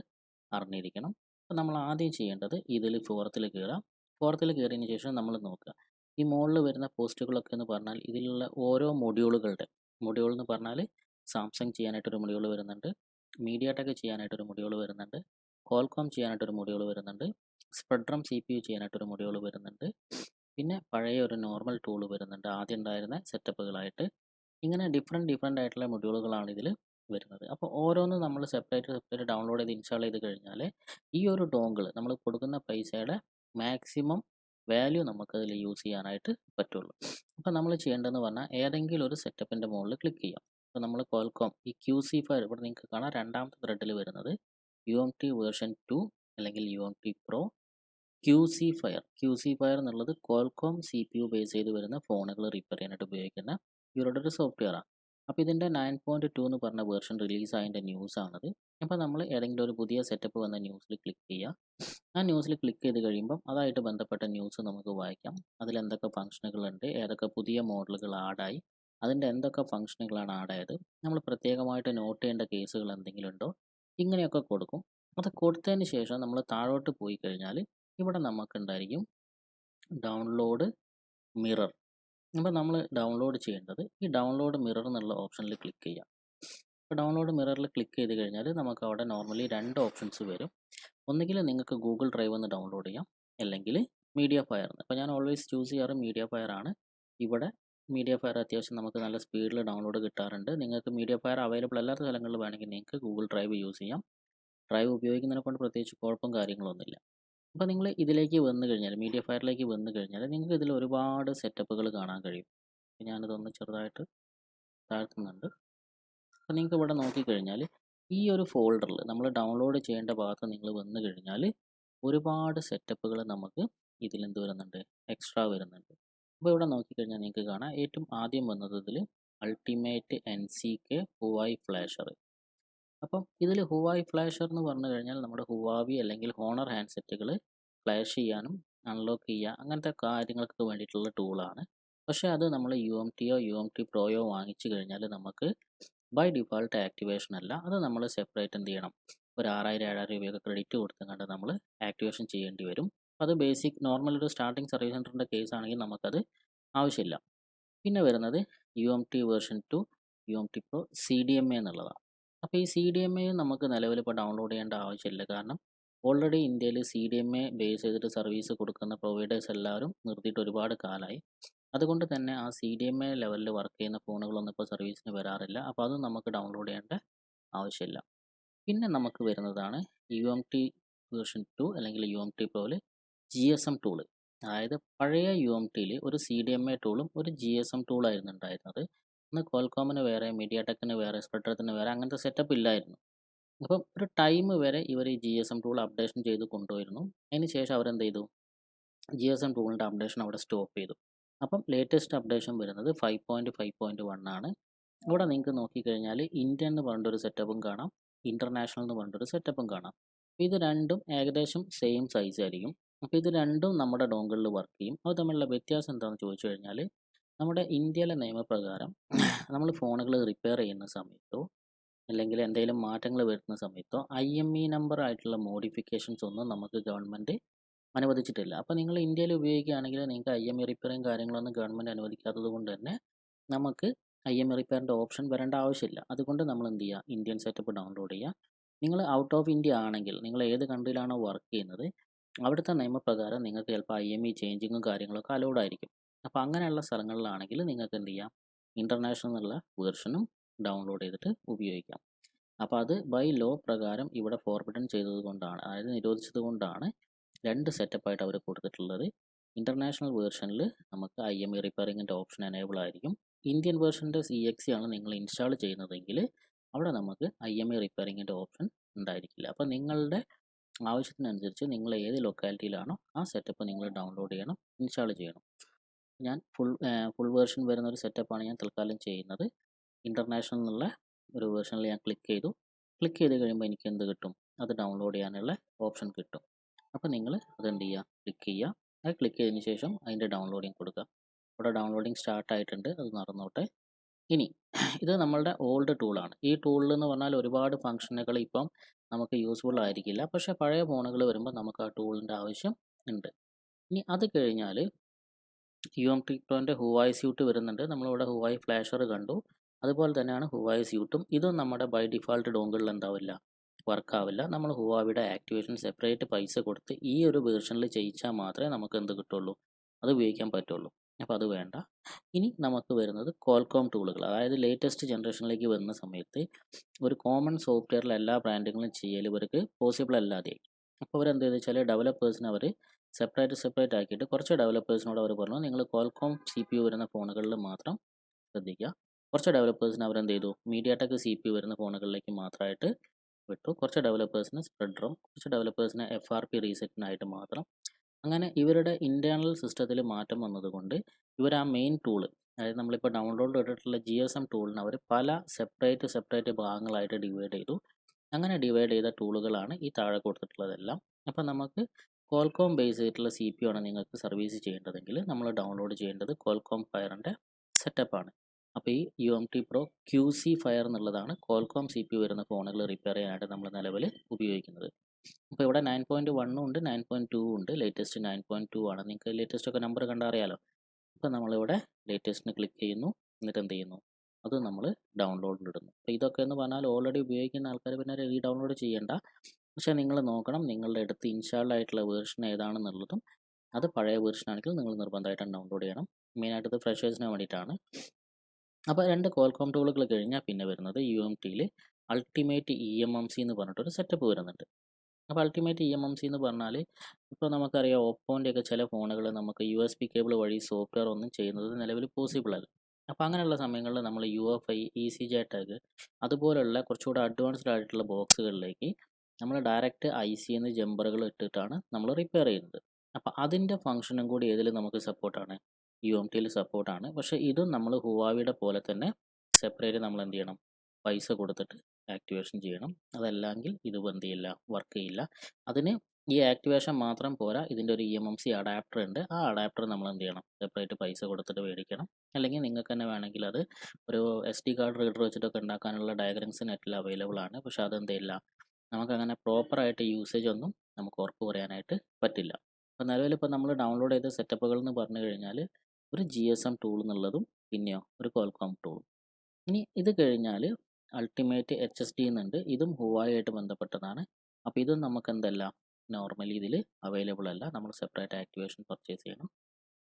അറിഞ്ഞിരിക്കണം. അപ്പോൾ നമ്മൾ ആദ്യം ചെയ്യേണ്ടത് ഇതിൽ ഫോറത്തിൽ കയറാം. ഫോറത്തിൽ കയറിയതിന് ശേഷം നമ്മൾ നോക്കുക. ഈ മുകളിൽ വരുന്ന പോസ്റ്റുകളൊക്കെ എന്ന് പറഞ്ഞാൽ ഇതിലുള്ള ഓരോ മൊഡ്യൂളുകളുടെ മൊഡ്യൂൾ എന്ന് പറഞ്ഞാൽ സാംസങ് ചെയ്യാനായിട്ടൊരു മൊഡ്യൂൾ വരുന്നുണ്ട് മീഡിയ ടെക് ചെയ്യാനായിട്ടൊരു മൊഡ്യൂൾ വരുന്നുണ്ട് കോൾകോം ചെയ്യാനായിട്ടൊരു മൊഡ്യൂൾ വരുന്നുണ്ട് സ്പ്രെഡ്രം സി പി യു ചെയ്യാനായിട്ടൊരു മൊഡ്യൂൾ വരുന്നുണ്ട് പിന്നെ പഴയ ഒരു നോർമൽ ടൂൾ വരുന്നുണ്ട്. ആദ്യം ഉണ്ടായിരുന്ന സെറ്റപ്പുകളായിട്ട്. ഇങ്ങനെ ഡിഫറെന്റ് ഡിഫറെന്റ് ആയിട്ടുള്ള മൊഡ്യൂളുകളാണ് ഇതിൽ വരുന്നത്. അപ്പോൾ ഓരോന്നും നമ്മൾ സെപ്പറേറ്റ് സെപ്പറേറ്റ് ഡൗൺലോഡ് ചെയ്ത് ഇൻസ്റ്റാൾ ചെയ്ത് കഴിഞ്ഞാൽ ഈ ഒരു ഡോങ്കിൾ നമ്മൾ കൊടുക്കുന്ന പൈസയുടെ മാക്സിമം വാല്യൂ നമുക്കതിൽ യൂസ് ചെയ്യാനായിട്ട് പറ്റുള്ളൂ. അപ്പോൾ നമ്മൾ ചെയ്യേണ്ടതെന്ന് പറഞ്ഞാൽ ഏതെങ്കിലും ഒരു സെറ്റപ്പിന്റെ മുകളിൽ ക്ലിക്ക് ചെയ്യാം. അപ്പോൾ നമ്മൾ കോൽക്കോം ഈ ക്യൂ സി ഫയർ ഇവിടെ നിങ്ങൾക്ക് കാണാം. രണ്ടാമത്തെ ത്രെഡിൽ വരുന്നത് U M T version two അല്ലെങ്കിൽ U M T pro Q C fire Q C fire എന്നുള്ളത് Qualcomm C P U base ചെയ്ത് വരുന്ന ഫോണുകൾ റിപ്പയർ ചെയ്യാനായിട്ട് ഉപയോഗിക്കുന്ന ഇവരുടെ ഒരു സോഫ്റ്റ്വെയറാണ് അപ്പോൾ ഇതിന്റെ നയൻ പോയിന്റ് ടു എന്ന് പറഞ്ഞ വേർഷൻ റിലീസ് ആയതിന്റെ ന്യൂസ് ആണത് അപ്പോൾ നമ്മൾ ഏതെങ്കിലും ഒരു പുതിയ സെറ്റപ്പ് വന്ന ന്യൂസിൽ ക്ലിക്ക് ചെയ്യുക. ആ ന്യൂസിൽ ക്ലിക്ക് ചെയ്ത് കഴിയുമ്പം അതായിട്ട് ബന്ധപ്പെട്ട ന്യൂസ് നമുക്ക് വായിക്കാം. അതിലെന്തൊക്കെ ഫംഗ്ഷനുകളുണ്ട് ഏതൊക്കെ പുതിയ മോഡലുകൾ ആഡായി അതിന്റെ എന്തൊക്കെ ഫംഗ്ഷനുകളാണ് ആഡായത് നമ്മൾ പ്രത്യേകമായിട്ട് നോട്ട് ചെയ്യേണ്ട കേസുകൾ എന്തെങ്കിലും ഉണ്ടോ ഇങ്ങനെയൊക്കെ കൊടുക്കും. അത് കൊടുത്തതിന് ശേഷം നമ്മൾ താഴോട്ട് പോയി കഴിഞ്ഞാൽ ഇവിടെ നമുക്കുണ്ടായിരിക്കും ഡൗൺലോഡ് മിറർ. അപ്പോൾ നമ്മൾ ഡൗൺലോഡ് ചെയ്യേണ്ടത് ഈ ഡൗൺലോഡ് മിറർ എന്നുള്ള ഓപ്ഷനിൽ ക്ലിക്ക് ചെയ്യാം. ഇപ്പോൾ ഡൗൺലോഡ് മിററിൽ ക്ലിക്ക് ചെയ്ത് കഴിഞ്ഞാൽ നമുക്ക് അവിടെ നോർമലി രണ്ട് ഓപ്ഷൻസ് വരും. ഒന്നുകിൽ നിങ്ങൾക്ക് ഗൂഗിൾ ഡ്രൈവ് എന്ന് ഡൗൺലോഡ് ചെയ്യാം. അല്ലെങ്കിൽ മീഡിയ ഫയർ എന്ന്. അപ്പോൾ ഞാൻ ഓൾവേസ് ചൂസ് ചെയ്യാറ് മീഡിയ ഫയർ ആണ്. ഇവിടെ മീഡിയ ഫയർ അത്യാവശ്യം നമുക്ക് നല്ല സ്പീഡിൽ ഡൗൺലോഡ് കിട്ടാറുണ്ട്. നിങ്ങൾക്ക് മീഡിയ ഫയർ അവൈലബിൾ അല്ലാത്ത സ്ഥലങ്ങളിൽ വേണമെങ്കിൽ നിങ്ങൾക്ക് ഗൂഗിൾ ഡ്രൈവ് യൂസ് ചെയ്യാം. ഡ്രൈവ് ഉപയോഗിക്കുന്നതിനെ കൊണ്ട് പ്രത്യേകിച്ച് കുഴപ്പം കാര്യങ്ങളൊന്നുമില്ല. അപ്പോൾ നിങ്ങൾ ഇതിലേക്ക് വന്നു കഴിഞ്ഞാൽ മീഡിയ ഫയറിലേക്ക് വന്നു കഴിഞ്ഞാൽ നിങ്ങൾക്ക് ഇതിൽ ഒരുപാട് സെറ്റപ്പുകൾ കാണാൻ കഴിയും. ഞാനിതൊന്ന് ചെറുതായിട്ട് താഴ്ത്തുന്നുണ്ട്. അപ്പോൾ നിങ്ങൾക്ക് ഇവിടെ നോക്കിക്കഴിഞ്ഞാൽ ഈ ഒരു ഫോൾഡറിൽ നമ്മൾ ഡൗൺലോഡ് ചെയ്യേണ്ട ഭാഗത്ത് നിങ്ങൾ വന്നു കഴിഞ്ഞാൽ ഒരുപാട് സെറ്റപ്പുകൾ നമുക്ക് ഇതിലെന്ത് വരുന്നുണ്ട്? എക്സ്ട്രാ വരുന്നുണ്ട്. അപ്പോൾ ഇവിടെ നോക്കിക്കഴിഞ്ഞാൽ നിങ്ങൾക്ക് കാണാം. ഏറ്റവും ആദ്യം വന്നത് ഇതിൽ ultimate N C K flasher അപ്പം ഇതിൽ ഹുവായി ഫ്ലാഷർ എന്ന് പറഞ്ഞു കഴിഞ്ഞാൽ നമ്മുടെ ഹുവാവി അല്ലെങ്കിൽ ഹോണർ ഹാൻഡ്സെറ്റുകൾ ഫ്ലാഷ് ചെയ്യാനും അൺലോക്ക് ചെയ്യുക അങ്ങനത്തെ കാര്യങ്ങൾക്ക് വേണ്ടിയിട്ടുള്ള ടൂളാണ് പക്ഷേ അത് നമ്മൾ യു എം ടിയോ യു എം ടി പ്രോയോ വാങ്ങിച്ചു കഴിഞ്ഞാൽ നമുക്ക് ബൈ ഡിഫോൾട്ട് ആക്ടിവേഷൻ അല്ല അത് നമ്മൾ സെപ്പറേറ്റ് എന്ത് ചെയ്യണം? ഒരു ആറായിരം ഏഴായിരം രൂപയൊക്കെ ക്രെഡിറ്റ് കൊടുത്തുകൊണ്ട് നമ്മൾ ആക്ടിവേഷൻ ചെയ്യേണ്ടി വരും. അത് ബേസിക് നോർമൽ ഒരു സ്റ്റാർട്ടിംഗ് സർവീസ് സെന്ററിന്റെ കേസ് ആണെങ്കിൽ നമുക്കത് ആവശ്യമില്ല. പിന്നെ വരുന്നത് U M T version two U M T pro C D M A എന്നുള്ളതാണ്. അപ്പോൾ ഈ സി ഡി എം എ നമുക്ക് നിലവിൽ ഇപ്പോൾ ഡൗൺലോഡ് ചെയ്യേണ്ട ആവശ്യമില്ല. കാരണം ഓൾറെഡി ഇന്ത്യയിൽ C D M A base ചെയ്തിട്ട് സർവീസ് കൊടുക്കുന്ന പ്രൊവൈഡേഴ്സ് എല്ലാവരും നിർത്തിയിട്ട് ഒരുപാട് കാലമായി അതുകൊണ്ട് തന്നെ ആ സി ഡി എം എ ലെവലിൽ വർക്ക് ചെയ്യുന്ന ഫോണുകളൊന്നും ഇപ്പോൾ സർവീസിന് വരാറില്ല. അപ്പോൾ അത് നമുക്ക് ഡൗൺലോഡ് ചെയ്യേണ്ട ആവശ്യമില്ല. പിന്നെ നമുക്ക് വരുന്നതാണ് U M T version two അല്ലെങ്കിൽ യു എം ടി പ്രോയിൽ ജി എസ് എം ടൂൾ അതായത് പഴയ യു എം ടിയിൽ ഒരു സി ഡി എം എ ടൂളും ഒരു ജി എസ് എം ടൂളായിരുന്നു ഉണ്ടായിരുന്നത്. ഇന്ന് കോൽക്കോമിന് വേറെ മീഡിയ ടെക്കിന് വേറെ സ്പെക്ട്രത്തിന് വേറെ അങ്ങനത്തെ സെറ്റപ്പ് ഇല്ലായിരുന്നു. അപ്പം ഒരു ടൈം വരെ ഇവർ ഈ G S M tool updation ചെയ്ത് കൊണ്ടുവരുന്നു. അതിന് ശേഷം അവരെന്ത് ചെയ്തു? ജി എസ് എം ടൂളിന്റെ അപ്ഡേഷൻ അവിടെ സ്റ്റോപ്പ് ചെയ്തു. അപ്പം ലേറ്റസ്റ്റ് അപ്ഡേഷൻ വരുന്നത് five point five point one ആണ്. ഇവിടെ നിങ്ങൾക്ക് നോക്കിക്കഴിഞ്ഞാൽ ഇന്ത്യൻ എന്ന് പറഞ്ഞൊരു സെറ്റപ്പും കാണാം. ഇന്റർനാഷണൽ എന്ന് പറഞ്ഞൊരു സെറ്റപ്പും കാണാം. ഇത് രണ്ടും ഏകദേശം സെയിം സൈസ് ആയിരിക്കും. അപ്പോൾ ഇത് രണ്ടും നമ്മുടെ ഡോങ്കളിൽ വർക്ക് ചെയ്യും. അത് തമ്മിലുള്ള വ്യത്യാസം എന്താണെന്ന് ചോദിച്ചു കഴിഞ്ഞാൽ നമ്മുടെ ഇന്ത്യയിലെ നിയമപ്രകാരം നമ്മൾ ഫോണുകൾ റിപ്പയർ ചെയ്യുന്ന സമയത്തോ അല്ലെങ്കിൽ എന്തെങ്കിലും മാറ്റങ്ങൾ വരുത്തുന്ന സമയത്തോ ഐ എം ഇ നമ്പർ ആയിട്ടുള്ള മോഡിഫിക്കേഷൻസ് ഒന്നും നമുക്ക് ഗവൺമെന്റ് അനുവദിച്ചിട്ടില്ല. അപ്പോൾ നിങ്ങൾ ഇന്ത്യയിൽ ഉപയോഗിക്കുകയാണെങ്കിൽ നിങ്ങൾക്ക് ഐ എം ഇ റിപ്പയറും കാര്യങ്ങളൊന്നും ഗവൺമെന്റ് അനുവദിക്കാത്തത് കൊണ്ട് തന്നെ നമുക്ക് ഐ എം ഇ റിപ്പയറിന്റെ ഓപ്ഷൻ വരേണ്ട ആവശ്യമില്ല. അതുകൊണ്ട് നമ്മൾ എന്ത് ചെയ്യുക? ഇന്ത്യൻ സെറ്റപ്പ് ഡൗൺലോഡ് ചെയ്യുക. നിങ്ങൾ ഔട്ട് ഓഫ് ഇന്ത്യ ആണെങ്കിൽ നിങ്ങൾ ഏത് കൺട്രിയിലാണോ വർക്ക് ചെയ്യുന്നത് അവിടുത്തെ നിയമപ്രകാരം നിങ്ങൾക്ക് ചിലപ്പോൾ ഐ എം ഇ ചേഞ്ചിങ്ങും കാര്യങ്ങളൊക്കെ അലൗഡ് ആയിരിക്കും. അപ്പോൾ അങ്ങനെയുള്ള സ്ഥലങ്ങളിലാണെങ്കിൽ നിങ്ങൾക്ക് എന്ത് ചെയ്യാം? ഇന്റർനാഷണൽ എന്നുള്ള വേർഷനും ഡൗൺലോഡ് ചെയ്തിട്ട് ഉപയോഗിക്കാം. അപ്പോൾ അത് ബൈ ലോ പ്രകാരം ഇവിടെ ഫോർബിഡൻ ചെയ്തത് കൊണ്ടാണ് അതായത് നിരോധിച്ചത് കൊണ്ടാണ് രണ്ട് സെറ്റപ്പായിട്ട് അവർ കൊടുത്തിട്ടുള്ളത്. ഇന്റർനാഷണൽ വേർഷനിൽ നമുക്ക് ഐ എം ഇ റിപ്പയറിങ്ങിന്റെ ഓപ്ഷൻ എനേബിൾ ആയിരിക്കും. ഇന്ത്യൻ വേർഷന്റെ സി എക്സി ആണ് നിങ്ങൾ ഇൻസ്റ്റാൾ ചെയ്യുന്നതെങ്കിൽ അവിടെ നമുക്ക് ഐ എം ഇ റിപ്പയറിങ്ങിന്റെ ഓപ്ഷൻ ഉണ്ടായിരിക്കില്ല. അപ്പോൾ നിങ്ങളുടെ ആവശ്യത്തിനനുസരിച്ച് നിങ്ങൾ ഏത് ലൊക്കാലിറ്റിയിലാണോ ആ സെറ്റപ്പ് നിങ്ങൾ ഡൗൺലോഡ് ചെയ്യണം ഇൻസ്റ്റാൾ ചെയ്യണം. ഞാൻ ഫുൾ ഫുൾ വേർഷൻ വരുന്ന ഒരു സെറ്റപ്പാണ് ഞാൻ തൽക്കാലം ചെയ്യുന്നത്. ഇന്റർനാഷണൽ എന്നുള്ള ഒരു വേർഷനിൽ ഞാൻ ക്ലിക്ക് ചെയ്തു. ക്ലിക്ക് ചെയ്ത് കഴിയുമ്പോൾ എനിക്ക് എന്ത് കിട്ടും? അത് ഡൗൺലോഡ് ചെയ്യാനുള്ള ഓപ്ഷൻ കിട്ടും. അപ്പോൾ നിങ്ങൾ അതെന്ത് ചെയ്യുക? ക്ലിക്ക് ചെയ്യുക. അത് ക്ലിക്ക് ചെയ്തതിന് ശേഷം അതിന്റെ ഡൗൺലോഡിങ് കൊടുക്കുക. ഇവിടെ ഡൗൺലോഡിങ് സ്റ്റാർട്ട് ആയിട്ടുണ്ട്. അത് നടന്നോട്ടെ. ഇനി ഇത് നമ്മളുടെ ഓൾഡ് ടൂളാണ്. ഈ ടൂളിൽ എന്ന് പറഞ്ഞാൽ ഒരുപാട് ഫങ്ഷനുകൾ ഇപ്പം നമുക്ക് യൂസ്ഫുൾ ആയിരിക്കില്ല. പക്ഷേ പഴയ ഫോണുകൾ വരുമ്പോൾ നമുക്ക് ആ ടൂളിന്റെ ആവശ്യം ഉണ്ട്. ഇനി അത് കഴിഞ്ഞാൽ യു എം ടി പ്രോന്റെ ഹുവായ് സ്യൂട്ട് വരുന്നുണ്ട്. നമ്മളിവിടെ ഹുവായ് ഫ്ലാഷർ കണ്ടു. അതുപോലെ തന്നെയാണ് ഹുവായ് സ്യൂട്ടും ഇതും നമ്മുടെ ബൈ ഡിഫാൾട്ട് ഡോങ്കളിൽ എന്താവില്ല? വർക്കാവില്ല നമ്മൾ ഹുവാവിയുടെ ആക്ടിവേഷൻ സെപ്പറേറ്റ് പൈസ കൊടുത്ത് ഈ ഒരു വേർഷനിൽ ചെയ്യിച്ചാൽ മാത്രമേ നമുക്ക് എന്ത് കിട്ടുള്ളൂ? അത് ഉപയോഗിക്കാൻ പറ്റുള്ളൂ. അപ്പോൾ അത് വേണ്ട. ഇനി നമുക്ക് വരുന്നത് കോൾകോം ടൂളുകൾ അതായത് ലേറ്റസ്റ്റ് ജനറേഷനിലേക്ക് വരുന്ന സമയത്ത് ഒരു കോമൺ സോഫ്റ്റ്വെയറിൽ എല്ലാ ബ്രാൻഡുകളും ചെയ്യൽ ഇവർക്ക് പോസിബിൾ അല്ലാതെ അപ്പോൾ അവരെന്ത് ചെയ്തു വെച്ചാൽ ഡെവലപ്പേഴ്സിന് അവർ സെപ്പറേറ്റ് സെപ്പറേറ്റ് ആക്കിയിട്ട് കുറച്ച് ഡെവലപ്പേഴ്സിനോട് അവർ പറഞ്ഞു നിങ്ങൾ കോൽക്കോം സി പി യു വരുന്ന ഫോണുകളിൽ മാത്രം ശ്രദ്ധിക്കുക. കുറച്ച് ഡെവലപ്പേഴ്സിന് അവരെന്ത് ചെയ്തു media tech C P U വരുന്ന ഫോണുകളിലേക്ക് മാത്രമായിട്ട് വിട്ടു. കുറച്ച് ഡെവലപ്പേഴ്സിന് സ്പ്രെഡറും കുറച്ച് ഡെവലപ്പേഴ്സിന് എഫ് ആർ പി റീസെറ്റിനായിട്ട് മാത്രം. അങ്ങനെ ഇവരുടെ ഇന്റേർണൽ സിസ്റ്റത്തിൽ മാറ്റം വന്നതുകൊണ്ട് ഇവർ ആ മെയിൻ ടൂൾ അതായത് നമ്മളിപ്പോൾ ഡൗൺലോഡ് ചെയ്തിട്ടുള്ള ജി എസ് എം ടൂളിന് അവർ പല സെപ്പറേറ്റ് സെപ്പറേറ്റ് ഭാഗങ്ങളായിട്ട് ഡിവൈഡ് ചെയ്തു. അങ്ങനെ ഡിവൈഡ് ചെയ്ത ടൂളുകളാണ് ഈ താഴെ കൊടുത്തിട്ടുള്ളതെല്ലാം. അപ്പോൾ നമുക്ക് കോൽകോം ബേസ് ചെയ്തിട്ടുള്ള സി പി ആണ് നിങ്ങൾക്ക് സർവീസ് ചെയ്യേണ്ടതെങ്കിൽ നമ്മൾ ഡൗൺലോഡ് ചെയ്യേണ്ടത് കോൽകോം ഫയറിന്റെ സെറ്റപ്പാണ് അപ്പോൾ ഈ U M T pro Q C fire എന്നുള്ളതാണ് കോൽകോം സി പി വരുന്ന ഫോണുകൾ റിപ്പയർ ചെയ്യാനായിട്ട് നമ്മൾ നിലവിൽ ഉപയോഗിക്കുന്നത്. അപ്പോൾ ഇവിടെ നയൻ പോയിന്റ് വണ്ണും ഉണ്ട് നയൻ പോയിന്റ് ടു ഉണ്ട് ലേറ്റസ്റ്റ് നയൻ പോയിന്റ് ടു ആണ്. നിങ്ങൾക്ക് ലേറ്റസ്റ്റ് ഒക്കെ നമ്പർ കണ്ടാൽ അറിയാലോ? അപ്പോൾ നമ്മളിവിടെ ലേറ്റസ്റ്റിന് ക്ലിക്ക് ചെയ്യുന്നു എന്നിട്ട് എന്ത് ചെയ്യുന്നു? അത് നമ്മൾ ഡൗൺലോഡിൽ ഇടുന്നു. അപ്പോൾ ഇതൊക്കെ എന്ന് പറഞ്ഞാൽ ഓൾറെഡി ഉപയോഗിക്കുന്ന ആൾക്കാർ പിന്നെ റീ ഡൗൺലോഡ് ചെയ്യേണ്ട പക്ഷേ നിങ്ങൾ നോക്കണം നിങ്ങളുടെ അടുത്ത് ഇൻസ്റ്റാൾഡ് ആയിട്ടുള്ള വേർഷൻ ഏതാണെന്നുള്ളതും അത് പഴയ വേർഷൻ ആണെങ്കിൽ നിങ്ങൾ നിർബന്ധമായിട്ടും ഡൗൺലോഡ് ചെയ്യണം. മെയിനായിട്ട് ഇത് ഫ്രഷേഴ്സിന് വേണ്ടിയിട്ടാണ്. അപ്പോൾ രണ്ട് കോൽകോം ടൂളുകൾ കഴിഞ്ഞാൽ പിന്നെ വരുന്നത് യു എം ടിയിൽ ultimate E M M C എന്ന് പറഞ്ഞിട്ടൊരു സെറ്റപ്പ് വരുന്നുണ്ട്. അപ്പോൾ ultimate E M M C എന്ന് പറഞ്ഞാൽ ഇപ്പോൾ നമുക്കറിയാം ഓപ്പോന്റെയൊക്കെ ചില ഫോണുകൾ നമുക്ക് യു എസ് പി കേബിൾ വഴി സോഫ്റ്റ്വെയർ ഒന്നും ചെയ്യുന്നത് നിലവിൽ പോസിബിൾ അല്ല. അപ്പോൾ അങ്ങനെയുള്ള സമയങ്ങളിൽ നമ്മൾ U F I E C J tag അതുപോലുള്ള കുറച്ചുകൂടെ അഡ്വാൻസ്ഡ് ആയിട്ടുള്ള ബോക്സുകളിലേക്ക് നമ്മൾ ഡയറക്റ്റ് ഐ സി എന്ന് ജമ്പറുകൾ ഇട്ടിട്ടാണ് നമ്മൾ റിപ്പയർ ചെയ്യുന്നത്. അപ്പോൾ അതിന്റെ ഫംഗ്ഷനും കൂടി ഏതിൽ നമുക്ക് സപ്പോർട്ടാണ്. യു എം ടിയിൽ സപ്പോർട്ടാണ്. പക്ഷേ ഇതും നമ്മൾ ഹുവാവിയുടെ പോലെ തന്നെ സെപ്പറേറ്റ് നമ്മൾ എന്ത് ചെയ്യണം? പൈസ കൊടുത്തിട്ട് ആക്ടിവേഷൻ ചെയ്യണം. അതല്ലെങ്കിൽ ഇത് എന്ത് ചെയ്യില്ല വർക്ക് ചെയ്യില്ല. അതിന് ഈ ആക്ടിവേഷൻ മാത്രം പോരാ. ഇതിന്റെ ഒരു E M M C adapter ഉണ്ട്. ആ അഡാപ്റ്റർ നമ്മൾ എന്ത് ചെയ്യണം? സെപ്പറേറ്റ് പൈസ കൊടുത്തിട്ട് മേടിക്കണം. അല്ലെങ്കിൽ നിങ്ങൾക്ക് തന്നെ വേണമെങ്കിൽ അത് ഒരു എസ് ഡി കാർഡ് റീഡർ വെച്ചിട്ടൊക്കെ ഉണ്ടാക്കാനുള്ള ഡയഗ്രംസ് നെറ്റിൽ അവൈലബിൾ ആണ്. പക്ഷേ അതെന്തില്ല നമുക്കങ്ങനെ പ്രോപ്പറായിട്ട് യൂസേജ് ഒന്നും നമുക്ക് ഉറപ്പ് പറയാനായിട്ട് പറ്റില്ല. അപ്പോൾ നിലവിൽ ഇപ്പോൾ നമ്മൾ ഡൗൺലോഡ് ചെയ്ത സെറ്റപ്പുകൾ എന്ന് പറഞ്ഞു കഴിഞ്ഞാൽ ഒരു ജി എസ് എം ടൂൾ എന്നുള്ളതും പിന്നെയോ ഒരു കോൽകോം ടൂളും ഇനി ഇത് കഴിഞ്ഞാൽ അൾട്ടിമേറ്റ് എച്ച് എസ് ഡി എന്നുണ്ട് ഇതും ഹുവായി ആയിട്ട് ബന്ധപ്പെട്ടതാണ്. അപ്പോൾ ഇതും നമുക്ക് എന്തല്ല നോർമലി ഇതിൽ അവൈലബിൾ അല്ല. നമ്മൾ സെപ്പറേറ്റ് ആക്ടിവേഷൻ പർച്ചേസ് ചെയ്യണം.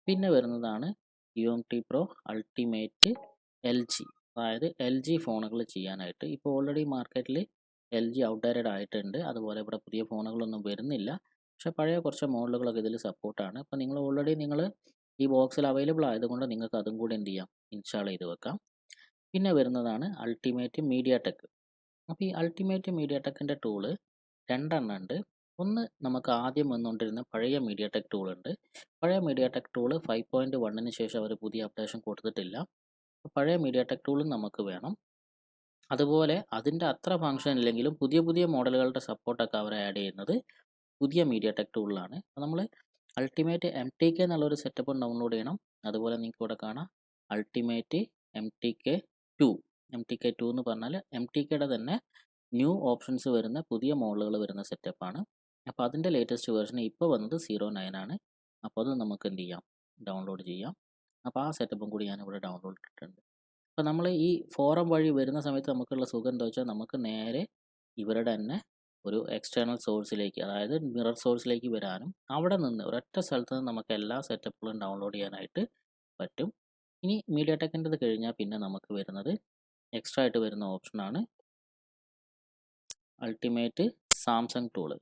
പിന്നെ വരുന്നതാണ് U M T pro ultimate L G അതായത് എൽ ജി ഫോണുകൾ ചെയ്യാനായിട്ട്. ഇപ്പോൾ ഓൾറെഡി മാർക്കറ്റിൽ എൽ ജി ഔട്ട്ഡേറ്റഡ് ആയിട്ടുണ്ട്. അതുപോലെ ഇവിടെ പുതിയ ഫോണുകളൊന്നും വരുന്നില്ല. പക്ഷേ പഴയ കുറച്ച് മോഡലുകളൊക്കെ ഇതിൽ സപ്പോർട്ടാണ് അപ്പോൾ നിങ്ങൾ ഓൾറെഡി നിങ്ങൾ ഈ ബോക്സിൽ അവൈലബിൾ ആയതുകൊണ്ട് നിങ്ങൾക്ക് അതും കൂടി എന്ത് ചെയ്യാം? ഇൻസ്റ്റാൾ ചെയ്ത് വെക്കാം. പിന്നെ വരുന്നതാണ് അൾട്ടിമേറ്റ് മീഡിയ ടെക് അപ്പോൾ ഈ അൾട്ടിമേറ്റ് മീഡിയ ടെക്കിന്റെ ടൂൾ രണ്ടെണ്ണം ഉണ്ട്. ഒന്ന് നമുക്ക് ആദ്യം വന്നുകൊണ്ടിരുന്ന പഴയ മീഡിയ ടെക് ടൂൾ ഉണ്ട്. പഴയ media tech tool five point വണ്ണിന് ശേഷം അവർ പുതിയ അപ്ഡേഷൻ കൊടുത്തിട്ടില്ല. പഴയ മീഡിയ ടെക് ടൂളും നമുക്ക് വേണം. അതുപോലെ അതിന്റെ അത്ര ഫങ്ഷൻ ഇല്ലെങ്കിലും പുതിയ പുതിയ മോഡലുകളുടെ സപ്പോർട്ടൊക്കെ അവർ ആഡ് ചെയ്യുന്നത് പുതിയ മീഡിയ ടെക് ടൂളിലാണ് അപ്പോൾ നമ്മൾ അൾട്ടിമേറ്റ് എം ടി കെ എന്നുള്ളൊരു സെറ്റപ്പ് ഡൗൺലോഡ് ചെയ്യണം. അതുപോലെ നിങ്ങൾക്ക് ഇവിടെ കാണാം ultimate M T K two M T K two എന്ന് പറഞ്ഞാൽ എം ടി കെയുടെ തന്നെ ന്യൂ ഓപ്ഷൻസ് വരുന്ന പുതിയ മോഡലുകൾ വരുന്ന സെറ്റപ്പാണ് അപ്പോൾ അതിന്റെ ലേറ്റസ്റ്റ് വേർഷൻ ഇപ്പോൾ വന്നത് സീറോ നയൻ ആണ്. അപ്പോൾ അത് നമുക്ക് എന്ത് ചെയ്യാം? ഡൗൺലോഡ് ചെയ്യാം. അപ്പോൾ ആ സെറ്റപ്പും കൂടി ഞാനിവിടെ ഡൗൺലോഡ് ഇട്ടിട്ടുണ്ട്. അപ്പോൾ നമ്മൾ ഈ ഫോറം വഴി വരുന്ന സമയത്ത് നമുക്കുള്ള സുഖം എന്താ വെച്ചാൽ നമുക്ക് നേരെ ഇവരുടെ തന്നെ ഒരു എക്സ്റ്റേണൽ സോഴ്സിലേക്ക് അതായത് മിറർ സോഴ്സിലേക്ക് വരാനും അവിടെ നിന്ന് ഒരൊറ്റ സ്ഥലത്ത് നിന്ന് നമുക്ക് എല്ലാ സെറ്റപ്പുകളും ഡൗൺലോഡ് ചെയ്യാനായിട്ട് പറ്റും. ഇനി മീഡിയ ടെക്കിന്റെത് കഴിഞ്ഞാൽ പിന്നെ നമുക്ക് വരുന്നത് എക്സ്ട്രാ ആയിട്ട് വരുന്ന ഓപ്ഷനാണ് അൾട്ടിമേറ്റ് സാംസങ് ടൂൾ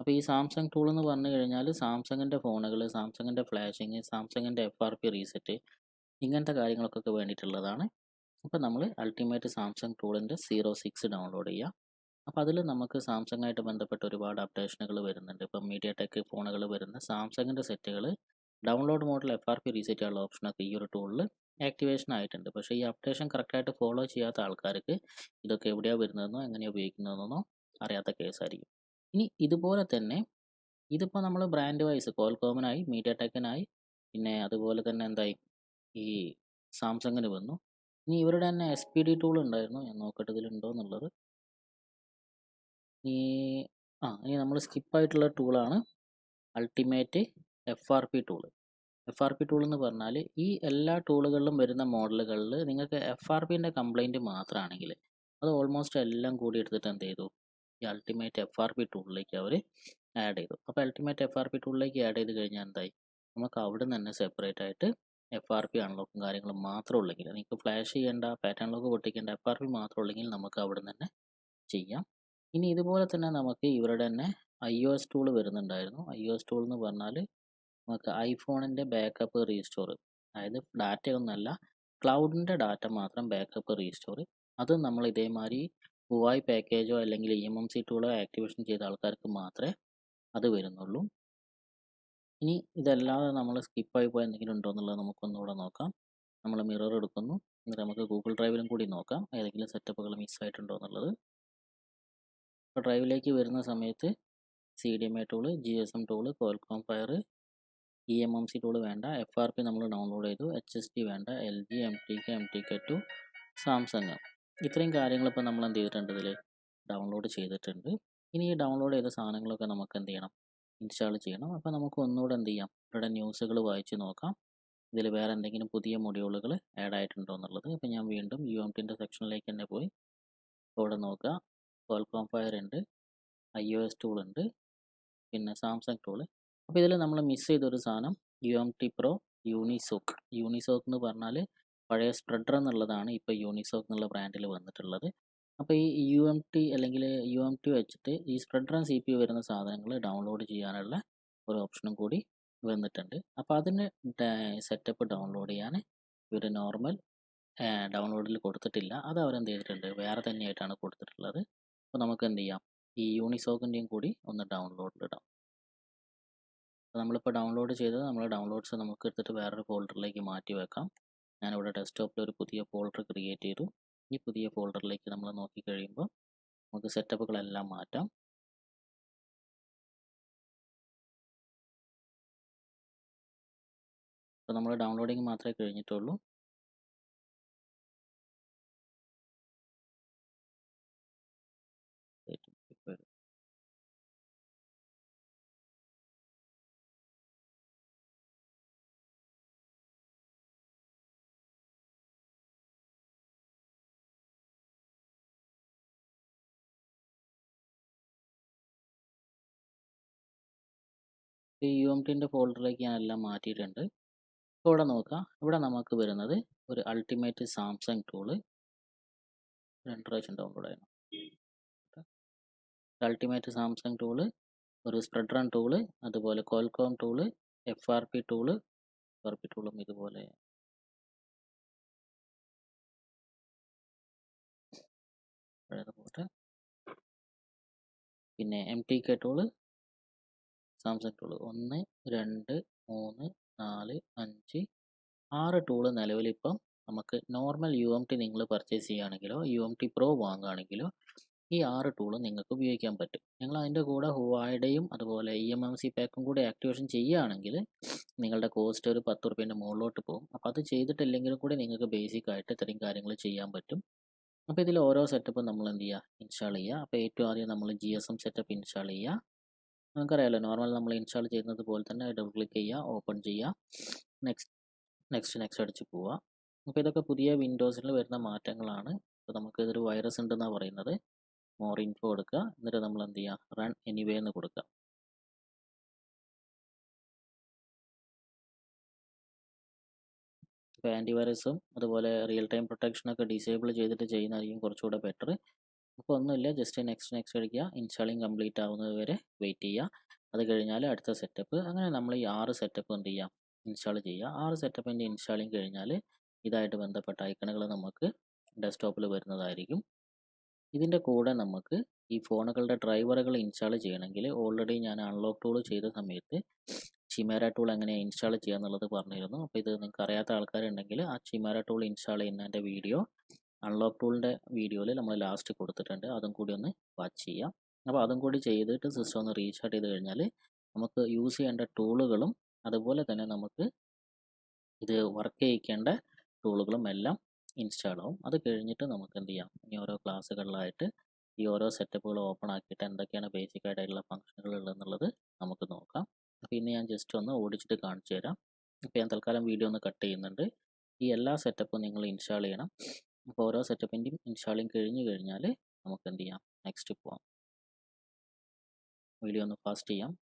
അപ്പോൾ ഈ സാംസങ് ടൂൾ എന്ന് പറഞ്ഞു കഴിഞ്ഞാൽ സാംസങ്ങിന്റെ ഫോണുകൾ സാംസങ്ങിന്റെ ഫ്ലാഷിങ് സാംസങ്ങിന്റെ എഫ് ആർ പി റീസെറ്റ് ഇങ്ങനത്തെ കാര്യങ്ങൾക്കൊക്കെ വേണ്ടിയിട്ടുള്ളതാണ്. അപ്പോൾ നമ്മൾ അൾട്ടിമേറ്റ് സാംസങ് ടൂളിന്റെ സീറോ സിക്സ് ഡൗൺലോഡ് ചെയ്യുക അപ്പോൾ അതിൽ നമുക്ക് സാംസങ്ങായിട്ട് ബന്ധപ്പെട്ട ഒരുപാട് അപ്ഡേഷനുകൾ വരുന്നുണ്ട്. ഇപ്പം മീഡിയ ടെക് ഫോണുകൾ വരുന്ന സാംസങ്ങിന്റെ സെറ്റുകൾ download model F R P reset ചെയ്യാനുള്ള ഓപ്ഷനൊക്കെ ഈ ഒരു ടൂളിൽ ആക്ടിവേഷൻ ആയിട്ടുണ്ട്. പക്ഷേ ഈ അപ്ഡേഷൻ കറക്റ്റായിട്ട് ഫോളോ ചെയ്യാത്ത ആൾക്കാർക്ക് ഇതൊക്കെ എവിടെയാണ് വരുന്നതെന്നോ എങ്ങനെയാണ് ഉപയോഗിക്കുന്നതെന്നോ അറിയാത്ത കേസായിരിക്കും. ഇനി ഇതുപോലെ തന്നെ ഇതിപ്പോൾ നമ്മൾ ബ്രാൻഡ് വൈസ് കോൽകോമിനായി മീഡിയ ടെക്കിനായി പിന്നെ അതുപോലെ തന്നെ എന്തായി ഈ സാംസങ്ങിന് വന്നു. ഇനി ഇവരുടെ തന്നെ എസ് പി ഡി ടൂൾ ഉണ്ടായിരുന്നു. ഞാൻ നോക്കട്ടെ ഇതിലുണ്ടോ എന്നുള്ളത്. ഈ ആ ഇനി നമ്മൾ സ്കിപ്പായിട്ടുള്ള ടൂളാണ് ultimate F R P tool F R P tool എന്ന് പറഞ്ഞാൽ ഈ എല്ലാ ടൂളുകളിലും വരുന്ന മോഡലുകളിൽ നിങ്ങൾക്ക് എഫ് ആർ പിന്റെ കംപ്ലൈന്റ് മാത്രമാണെങ്കിൽ അത് ഓൾമോസ്റ്റ് എല്ലാം കൂടി എടുത്തിട്ട് എന്ത് ചെയ്തു? ഈ അൾട്ടിമേറ്റ് എഫ് ആർ പി ടൂളിലേക്ക് അവർ ആഡ് ചെയ്തു. അപ്പോൾ അൾട്ടിമേറ്റ് എഫ് ആർ പി ടൂളിലേക്ക് ആഡ് ചെയ്ത് കഴിഞ്ഞാൽ എന്തായി? നമുക്ക് അവിടെ നിന്ന് തന്നെ സെപ്പറേറ്റ് ആയിട്ട് എഫ് ആർ പി അൺലോക്കും കാര്യങ്ങളും മാത്രം ഉള്ളെങ്കിൽ നിങ്ങൾക്ക് ഫ്ലാഷ് ചെയ്യേണ്ട പാറ്റേൺ ലോക്ക് പൊട്ടിക്കേണ്ട എഫ് ആർ പി മാത്രം ഉള്ളെങ്കിൽ നമുക്ക് അവിടെ നിന്ന് തന്നെ ചെയ്യാം. ഇനി ഇതുപോലെ തന്നെ നമുക്ക് ഇവരുടെ തന്നെ ഐ ഒ എസ് ടൂൾ വരുന്നുണ്ടായിരുന്നു. ഐ ഒ എസ് ടൂൾ എന്ന് പറഞ്ഞാൽ നമുക്ക് ഐഫോണിന്റെ ബാക്കപ്പ് റീസ്റ്റോർ അതായത് ഡാറ്റയൊന്നുമല്ല ക്ലൗഡിന്റെ ഡാറ്റ മാത്രം ബാക്കപ്പ് റീസ്റ്റോർ അത് നമ്മൾ ഇതേമാതിരി ഹുവായ് പാക്കേജോ അല്ലെങ്കിൽ ഇ എം എം സി ടൂളോ ആക്ടിവേഷൻ ചെയ്ത ആൾക്കാർക്ക് മാത്രമേ അത് വരുന്നുള്ളൂ. ഇനി ഇതല്ലാതെ നമ്മൾ സ്കിപ്പായി പോയ എന്തെങ്കിലും ഉണ്ടോ എന്നുള്ളത് നമുക്കൊന്നുകൂടെ നോക്കാം. നമ്മൾ മിറർ എടുക്കുന്നു. എന്നിട്ട് നമുക്ക് ഗൂഗിൾ ഡ്രൈവിലും കൂടി നോക്കാം. ഏതെങ്കിലും സെറ്റപ്പുകൾ മിസ്സായിട്ടുണ്ടോ എന്നുള്ളത്. ഇപ്പോൾ ഡ്രൈവിലേക്ക് വരുന്ന സമയത്ത് C D M A tool G S M tool Qualcomm fire E M M C tool വേണ്ട. എഫ് ആർ പി നമ്മൾ ഡൗൺലോഡ് ചെയ്തു. എച്ച് എസ് ടി വേണ്ട. L G M T K M T K two Samsung. ഇത്രയും കാര്യങ്ങൾ ഇപ്പോൾ നമ്മൾ എന്ത് ചെയ്തിട്ടുണ്ട് ഇതിൽ ഡൗൺലോഡ് ചെയ്തിട്ടുണ്ട്. ഇനി ഈ ഡൗൺലോഡ് ചെയ്ത സാധനങ്ങളൊക്കെ നമുക്ക് എന്ത് ചെയ്യണം? ഇൻസ്റ്റാൾ ചെയ്യണം. അപ്പോൾ നമുക്ക് ഒന്നുകൂടെ എന്ത് ചെയ്യാം? ഇവിടെ ന്യൂസുകൾ വായിച്ച് നോക്കാം. ഇതിൽ വേറെ എന്തെങ്കിലും പുതിയ മൊഡ്യൂളുകൾ ആഡ് ആയിട്ടുണ്ടോ എന്നുള്ളത്. അപ്പോൾ ഞാൻ വീണ്ടും യു എം ടിന്റെ സെക്ഷനിലേക്ക് തന്നെ പോയി. ഇവിടെ നോക്കുക. കോൾകോം ഫയർ ഉണ്ട്. ഐ ഒ എസ് ടൂൾ ഉണ്ട്. പിന്നെ സാംസങ് ടൂൾ അപ്പോൾ ഇതിൽ നമ്മൾ മിസ് ചെയ്തൊരു സാധനം U M T pro Unisoc Unisoc എന്ന് പറഞ്ഞാൽ പഴയ സ്പ്രെഡർ എന്നുള്ളതാണ് ഇപ്പോൾ യൂണിസോക്ക് എന്നുള്ള ബ്രാൻഡിൽ വന്നിട്ടുള്ളത്. അപ്പോൾ ഈ യു എം ടി അല്ലെങ്കിൽ യു എം ടി വെച്ചിട്ട് ഈ സ്പ്രെഡർ ആൻഡ് സി പി വരുന്ന സാധനങ്ങൾ ഡൗൺലോഡ് ചെയ്യാനുള്ള ഒരു ഓപ്ഷനും കൂടി വന്നിട്ടുണ്ട്. അപ്പോൾ അതിന് സെറ്റപ്പ് ഡൗൺലോഡ് ചെയ്യാൻ ഇവർ നോർമൽ ഡൗൺലോഡിൽ കൊടുത്തിട്ടില്ല. അത് അവരെന്ത് ചെയ്തിട്ടുണ്ട്? വേറെ തന്നെയായിട്ടാണ് കൊടുത്തിട്ടുള്ളത്. അപ്പോൾ നമുക്ക് എന്ത് ചെയ്യാം? ഈ യൂണിസോക്കിന്റെയും കൂടി ഒന്ന് ഡൗൺലോഡിലിടാം അപ്പോൾ നമ്മളിപ്പോൾ ഡൗൺലോഡ് ചെയ്തത് നമ്മൾ ഡൗൺലോഡ്സ് നമുക്ക് എടുത്തിട്ട് വേറൊരു ഫോൾഡറിലേക്ക് മാറ്റി വെക്കാം. ഞാനിവിടെ ഡെസ്ക്ടോപ്പിൽ ഒരു പുതിയ ഫോൾഡർ ക്രിയേറ്റ് ചെയ്തു. ഈ പുതിയ ഫോൾഡറിലേക്ക് നമ്മൾ നോക്കി കഴിയുമ്പോൾ നമുക്ക് സെറ്റപ്പുകളെല്ലാം മാറ്റാം. അപ്പോൾ നമ്മൾ ഡൗൺലോഡിങ് മാത്രമേ കഴിഞ്ഞിട്ടുള്ളൂ. ഈ യു എം ടിന്റെ ഫോൾഡറിലേക്ക് ഞാൻ എല്ലാം മാറ്റിയിട്ടുണ്ട്. ഇവിടെ നോക്കുക ഇവിടെ നമുക്ക് വരുന്നത് ഒരു അൾട്ടിമേറ്റ് സാംസങ് ടൂൾ രണ്ട് പ്രാവശ്യം ഡൗൺലോഡ് ചെയ്യണം അൾട്ടിമേറ്റ് സാംസങ് ടൂൾ ഒരു സ്പ്രെഡ് റൺ ടൂൾ അതുപോലെ Qualcomm tool F R P tool F R P ടൂളും ഇതുപോലെ. പിന്നെ M T K tool Samsung tool ഒന്ന് രണ്ട് മൂന്ന് നാല് അഞ്ച് ആറ് ടൂൾ നിലവിലിപ്പം നമുക്ക് നോർമൽ യു എം ടി നിങ്ങൾ പർച്ചേസ് ചെയ്യുകയാണെങ്കിലോ യു എം ടി പ്രോ വാങ്ങുകയാണെങ്കിലോ ഈ ആറ് ടൂളും നിങ്ങൾക്ക് ഉപയോഗിക്കാൻ പറ്റും. നിങ്ങൾ അതിന്റെ കൂടെ ഹുവായുടെയും അതുപോലെ ഇ എം എം സി പാക്കും കൂടി ആക്ടിവേഷൻ ചെയ്യുകയാണെങ്കിൽ നിങ്ങളുടെ കോസ്റ്റ് ഒരു പത്ത് റുപ്യേന്റെ മുകളിലോട്ട് പോകും. അപ്പോൾ അത് ചെയ്തിട്ടില്ലെങ്കിലും കൂടി നിങ്ങൾക്ക് ബേസിക് ആയിട്ട് ഇത്രയും കാര്യങ്ങൾ ചെയ്യാൻ പറ്റും. അപ്പോൾ ഇതിൽ ഓരോ സെറ്റപ്പും നമ്മൾ എന്ത് ചെയ്യുക? ഇൻസ്റ്റാൾ ചെയ്യുക. അപ്പോൾ ഏറ്റവും ആദ്യം നമ്മൾ G S M setup install ചെയ്യുക. നമുക്കറിയാമല്ലോ നോർമൽ നമ്മൾ ഇൻസ്റ്റാൾ ചെയ്യുന്നത് പോലെ തന്നെ ഡബിൾ ക്ലിക്ക് ചെയ്യുക ഓപ്പൺ ചെയ്യുക നെക്സ്റ്റ് നെക്സ്റ്റ് നെക്സ്റ്റ് അടിച്ച് പോവുക അപ്പോൾ ഇതൊക്കെ പുതിയ വിൻഡോസിൽ വരുന്ന മാറ്റങ്ങളാണ്. അപ്പോൾ നമുക്ക് ഇതൊരു വൈറസ് ഉണ്ടെന്നാണ് പറയുന്നത്. മോർ ഇൻഫോ കൊടുക്കുക എന്നിട്ട് നമ്മൾ എന്ത് ചെയ്യുക റൺ എനിവേ എന്ന് കൊടുക്കുക ഇപ്പോൾ ആന്റിവൈറസും അതുപോലെ റിയൽ ടൈം പ്രൊട്ടക്ഷനൊക്കെ ഡിസേബിൾ ചെയ്തിട്ട് ചെയ്യുന്നതായിരിക്കും കുറച്ചുകൂടെ ബെറ്റർ അപ്പോൾ ഒന്നുമില്ല. ജസ്റ്റ് നെക്സ്റ്റ് നെക്സ്റ്റ് അടിക്കുക. ഇൻസ്റ്റാളിങ് കംപ്ലീറ്റ് ആവുന്നത് വരെ വെയിറ്റ് ചെയ്യുക. അത് കഴിഞ്ഞാൽ അടുത്ത സെറ്റപ്പ്. അങ്ങനെ നമ്മൾ ഈ ആറ് സെറ്റപ്പ് എന്ത് ചെയ്യാം ഇൻസ്റ്റാൾ ചെയ്യുക. ആറ് സെറ്റപ്പിന്റെ ഇൻസ്റ്റാളിങ് കഴിഞ്ഞാൽ ഇതായിട്ട് ബന്ധപ്പെട്ട ഐക്കണുകൾ നമുക്ക് ഡെസ്ക്ടോപ്പിൽ വരുന്നതായിരിക്കും. ഇതിന്റെ കൂടെ നമുക്ക് ഈ ഫോണുകളുടെ ഡ്രൈവറുകൾ ഇൻസ്റ്റാൾ ചെയ്യണമെങ്കിൽ ഓൾറെഡി ഞാൻ അൺലോക്ക് ടൂൾ ചെയ്ത സമയത്ത് ചിമേര ടൂൾ എങ്ങനെയാണ് ഇൻസ്റ്റാൾ ചെയ്യുക എന്നുള്ളത് പറഞ്ഞിരുന്നു. അപ്പോൾ ഇത് നിങ്ങൾക്ക് അറിയാത്ത ആൾക്കാരുണ്ടെങ്കിൽ ആ ചിമേര ടൂൾ ഇൻസ്റ്റാൾ ചെയ്യുന്നതിന്റെ വീഡിയോ അൺലോക്ക് ടൂളിന്റെ വീഡിയോയിൽ നമ്മൾ ലാസ്റ്റ് കൊടുത്തിട്ടുണ്ട്. അതും കൂടി ഒന്ന് വാച്ച് ചെയ്യാം. അപ്പോൾ അതും കൂടി ചെയ്തിട്ട് സിസ്റ്റം ഒന്ന് റീസ്റ്റാർട്ട് ചെയ്ത് കഴിഞ്ഞാൽ നമുക്ക് യൂസ് ചെയ്യേണ്ട ടൂളുകളും അതുപോലെ തന്നെ നമുക്ക് ഇത് വർക്ക് ചെയ്യിക്കേണ്ട ടൂളുകളും എല്ലാം ഇൻസ്റ്റാൾ ആവും. അത് കഴിഞ്ഞിട്ട് നമുക്ക് എന്ത് ചെയ്യാം? ഇനി ഓരോ ക്ലാസ്സുകളിലായിട്ട് ഈ ഓരോ സെറ്റപ്പുകൾ ഓപ്പൺ ആക്കിയിട്ട് എന്തൊക്കെയാണ് ബേസിക് ആയിട്ടുള്ള ഫംഗ്ഷനുകൾ ഉള്ളതെന്നുള്ളത് നമുക്ക് നോക്കാം. അപ്പോൾ ഇന്ന് ഞാൻ ജസ്റ്റ് ഒന്ന് ഓടിച്ചിട്ട് കാണിച്ചു തരാം. ഇപ്പോൾ ഞാൻ തൽക്കാലം വീഡിയോ ഒന്ന് കട്ട് ചെയ്യുന്നുണ്ട്. ഈ എല്ലാ സെറ്റപ്പും നിങ്ങൾ ഇൻസ്റ്റാൾ ചെയ്യണം. അപ്പോൾ ഓരോ സെറ്റപ്പിന്റെയും ഇൻസ്റ്റാളിങ് കഴിഞ്ഞ് കഴിഞ്ഞാൽ നമുക്ക് എന്ത് ചെയ്യാം നെക്സ്റ്റ് പോവാം. വീഡിയോ ഒന്ന് ഫാസ്റ്റ് ചെയ്യാം.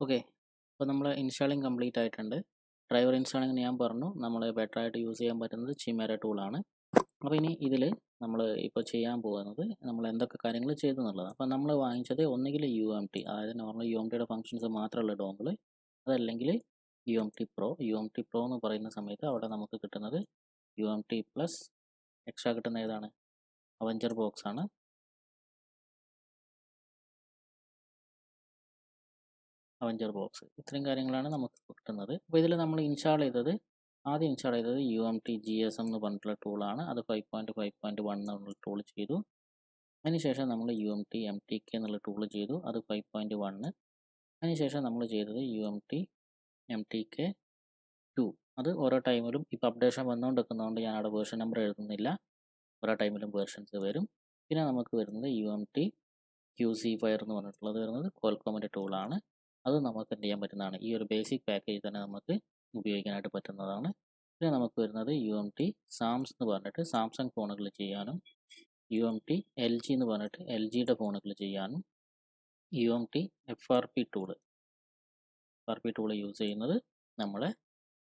ഓക്കെ. അപ്പോൾ നമ്മൾ ഇൻസ്റ്റാളിങ് കംപ്ലീറ്റ് ആയിട്ടുണ്ട്. ഡ്രൈവർ ഇൻസ്റ്റാളിങ് ഞാൻ പറഞ്ഞു. നമ്മൾ ബെറ്റർ ആയിട്ട് യൂസ് ചെയ്യാൻ പറ്റുന്നത് ചിമേര ടൂളാണ് അപ്പോൾ ഇനി ഇതിൽ നമ്മൾ ഇപ്പോൾ ചെയ്യാൻ പോകുന്നത് നമ്മൾ എന്തൊക്കെ കാര്യങ്ങൾ ചെയ്തു എന്നുള്ളത് അപ്പോൾ നമ്മൾ വാങ്ങിച്ചത് ഒന്നുകിൽ യു എം ടി അതായത് നോർമൽ യു എം ടിയുടെ ഫംഗ്ഷൻസ് മാത്രമുള്ള ഡോങ്കിൾ അതല്ലെങ്കിൽ U M T pro U M T pro എന്ന് പറയുന്ന സമയത്ത് അവിടെ നമുക്ക് കിട്ടുന്നത് U M T plus extra കിട്ടുന്ന ഏതാണ്? അവഞ്ചർ ബോക്സ് ആണ്. അവഞ്ചർ ബോക്സ് ഇത്രയും കാര്യങ്ങളാണ് നമുക്ക് കിട്ടുന്നത്. അപ്പോൾ ഇതിൽ നമ്മൾ ഇൻസ്റ്റാൾ ചെയ്തത് ആദ്യം ഇൻസ്റ്റാൾ ചെയ്തത് U M T G S M എന്ന് പറഞ്ഞിട്ടുള്ള ടൂളാണ് അത് five point five point one എന്നുള്ള ടൂൾ ചെയ്തു. അതിനുശേഷം നമ്മൾ U M T M T K എന്നുള്ള ടൂൾ ചെയ്തു. അത് ഫൈവ് പോയിന്റ് വണ്ണ് അതിനുശേഷം നമ്മൾ ചെയ്തത് U M T M T K two അത് ഓരോ ടൈമിലും ഇപ്പോൾ അപ്ഡേഷൻ വന്നുകൊണ്ടിരിക്കുന്നതുകൊണ്ട് ഞാൻ അവിടെ വേർഷൻ നമ്പർ എഴുതുന്നില്ല. ഓരോ ടൈമിലും വേർഷൻസ് വരും. പിന്നെ നമുക്ക് വരുന്നത് U M T Q C fire എന്ന് പറഞ്ഞിട്ടുള്ളത് വരുന്നത് കോൽക്കോമിന്റെ ടൂളാണ് അത് നമുക്ക് എന്ത് ചെയ്യാൻ പറ്റുന്നതാണ്? ഈ ഒരു ബേസിക് പാക്കേജ് തന്നെ നമുക്ക് ഉപയോഗിക്കാനായിട്ട് പറ്റുന്നതാണ്. പിന്നെ നമുക്ക് വരുന്നത് യു എം ടി സാംസ് എന്ന് പറഞ്ഞിട്ട് സാംസങ് ഫോണുകൾ ചെയ്യാനും U M T L G എന്ന് പറഞ്ഞിട്ട് എൽ ജിയുടെ ഫോണുകൾ ചെയ്യാനും U M T F R P tool F R P tool use ചെയ്യുന്നത് നമ്മളെ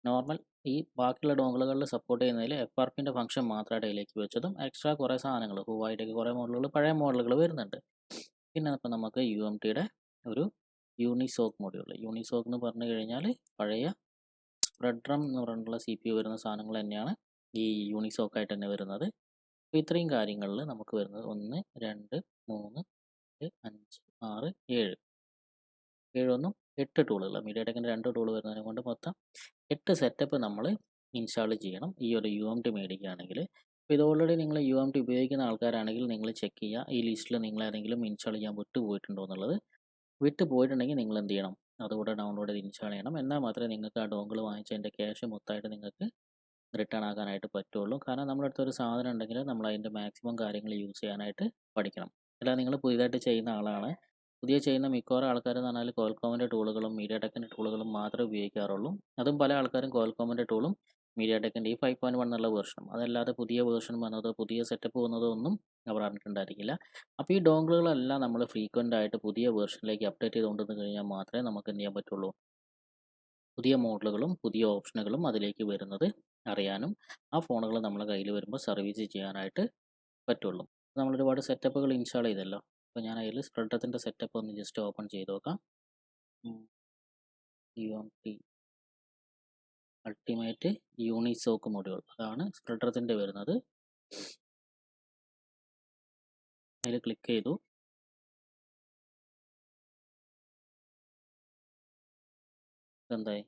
നോർമൽ ഈ ബാക്കിയുള്ള ഡോങ്കിളുകളിൽ സപ്പോർട്ട് ചെയ്യുന്നതിൽ എഫ് ആർ പിന്റെ ഫംഗ്ഷൻ മാത്രമായിട്ട് അതിലേക്ക് വെച്ചതും എക്സ്ട്രാ കുറേ സാധനങ്ങൾ ഹൂവായിട്ടൊക്കെ കുറേ മോഡലുകൾ പഴയ മോഡലുകൾ വരുന്നുണ്ട്. പിന്നെ ഇപ്പം നമുക്ക് യു എം ടിയുടെ ഒരു യൂണിസോക്ക് മൊഡ്യൂൾ യൂണിസോക്ക് എന്ന് പറഞ്ഞു കഴിഞ്ഞാൽ പഴയ റെഡ്രം ഡ്രം എന്ന് പറഞ്ഞിട്ടുള്ള സി പി യു വരുന്ന സാധനങ്ങൾ തന്നെയാണ് ഈ യൂണിസോക്കായിട്ട് തന്നെ വരുന്നത്. അപ്പോൾ ഇത്രയും കാര്യങ്ങളിൽ നമുക്ക് വരുന്നത് ഒന്ന് രണ്ട് മൂന്ന് അഞ്ച് ആറ് ഏഴ്. ഏഴൊന്നും എട്ട് ടൂളുകൾ മീഡിയ ടെക്കിന്റെ രണ്ട് ടൂൾ വരുന്നതിനെ കൊണ്ട് മൊത്തം എട്ട് സെറ്റപ്പ് നമ്മൾ ഇൻസ്റ്റാൾ ചെയ്യണം. ഈ ഒരു യു എം ടി മേടിക്കുകയാണെങ്കിൽ അപ്പോൾ ഇത് ഓൾറെഡി നിങ്ങൾ യു എം ടി ഉപയോഗിക്കുന്ന ആൾക്കാരാണെങ്കിൽ നിങ്ങൾ ചെക്ക് ചെയ്യുക. ഈ ലിസ്റ്റിൽ നിങ്ങൾ ഇൻസ്റ്റാൾ ചെയ്യാൻ വിട്ടുപോയിട്ടുണ്ടോ എന്നുള്ളത്. വിട്ടു പോയിട്ടുണ്ടെങ്കിൽ നിങ്ങൾ എന്ത് ചെയ്യണം അതുകൂടെ ഡൗൺലോഡ് ചെയ്ത് ഇൻസ്റ്റാൾ ചെയ്യണം. എന്നാൽ മാത്രമേ നിങ്ങൾക്ക് ആ ഡോങ്കിൾ വാങ്ങിച്ചതിന്റെ ക്യാഷ് മൊത്തമായിട്ട് നിങ്ങൾക്ക് റിട്ടേൺ ആക്കാനായിട്ട് പറ്റുള്ളൂ. കാരണം നമ്മുടെ അടുത്തൊരു സാധനം ഉണ്ടെങ്കിൽ നമ്മൾ അതിന്റെ മാക്സിമം കാര്യങ്ങൾ യൂസ് ചെയ്യാനായിട്ട് പഠിക്കണം. അല്ല നിങ്ങൾ പുതിയതായിട്ട് ചെയ്യുന്ന ആളാണ്. പുതിയ ചെയ്യുന്ന മിക്കവാറും ആൾക്കാർ എന്ന് പറഞ്ഞാൽ കോൽക്കോമിന്റെ ടൂളുകളും മീഡിയ ടെക്കിന്റെ ടൂളുകളും മാത്രമേ ഉപയോഗിക്കാറുള്ളൂ. അതും പല ആൾക്കാരും കോൽക്കോമിന്റെ ടൂളും മീഡിയ ടെക്കിന്റെ ഈ ഫൈവ് പോയിന്റ് വൺ എന്നുള്ള വേർഷൻ. അതല്ലാതെ പുതിയ വേർഷൻ വന്നതോ പുതിയ സെറ്റപ്പ് വന്നതോ ഒന്നും അവർ അറിഞ്ഞിട്ടുണ്ടായിരിക്കില്ല. അപ്പോൾ ഈ ഡോങ്കിളുകളെല്ലാം നമ്മൾ ഫ്രീക്വന്റ് ആയിട്ട് പുതിയ വേർഷനിലേക്ക് അപ്ഡേറ്റ് ചെയ്തുകൊണ്ടിരുന്ന് കഴിഞ്ഞാൽ മാത്രമേ നമുക്ക് എന്ത് ചെയ്യാൻ പറ്റുള്ളൂ? പുതിയ മോഡലുകളും പുതിയ ഓപ്ഷനുകളും അതിലേക്ക് വരുന്നത് അറിയാനും ആ ഫോണുകൾ നമ്മളെ കയ്യിൽ വരുമ്പോൾ സർവീസ് ചെയ്യാനായിട്ട് പറ്റുള്ളൂ. നമ്മൾ ഒരുപാട് സെറ്റപ്പുകൾ ഇൻസ്റ്റാൾ ചെയ്തല്ലോ. അപ്പോൾ ഞാൻ അതിൽ സ്പ്രെഡത്തിന്റെ സെറ്റപ്പ് ഒന്ന് ജസ്റ്റ് ഓപ്പൺ ചെയ്ത് നോക്കാം. ടി അൾട്ടിമേറ്റ് യൂണിസോക്ക് മൊഡ്യൂൾ അതാണ് സ്പ്രെഡറത്തിന്റെ വരുന്നത്. അതിൽ ക്ലിക്ക് ചെയ്തു. എന്തായി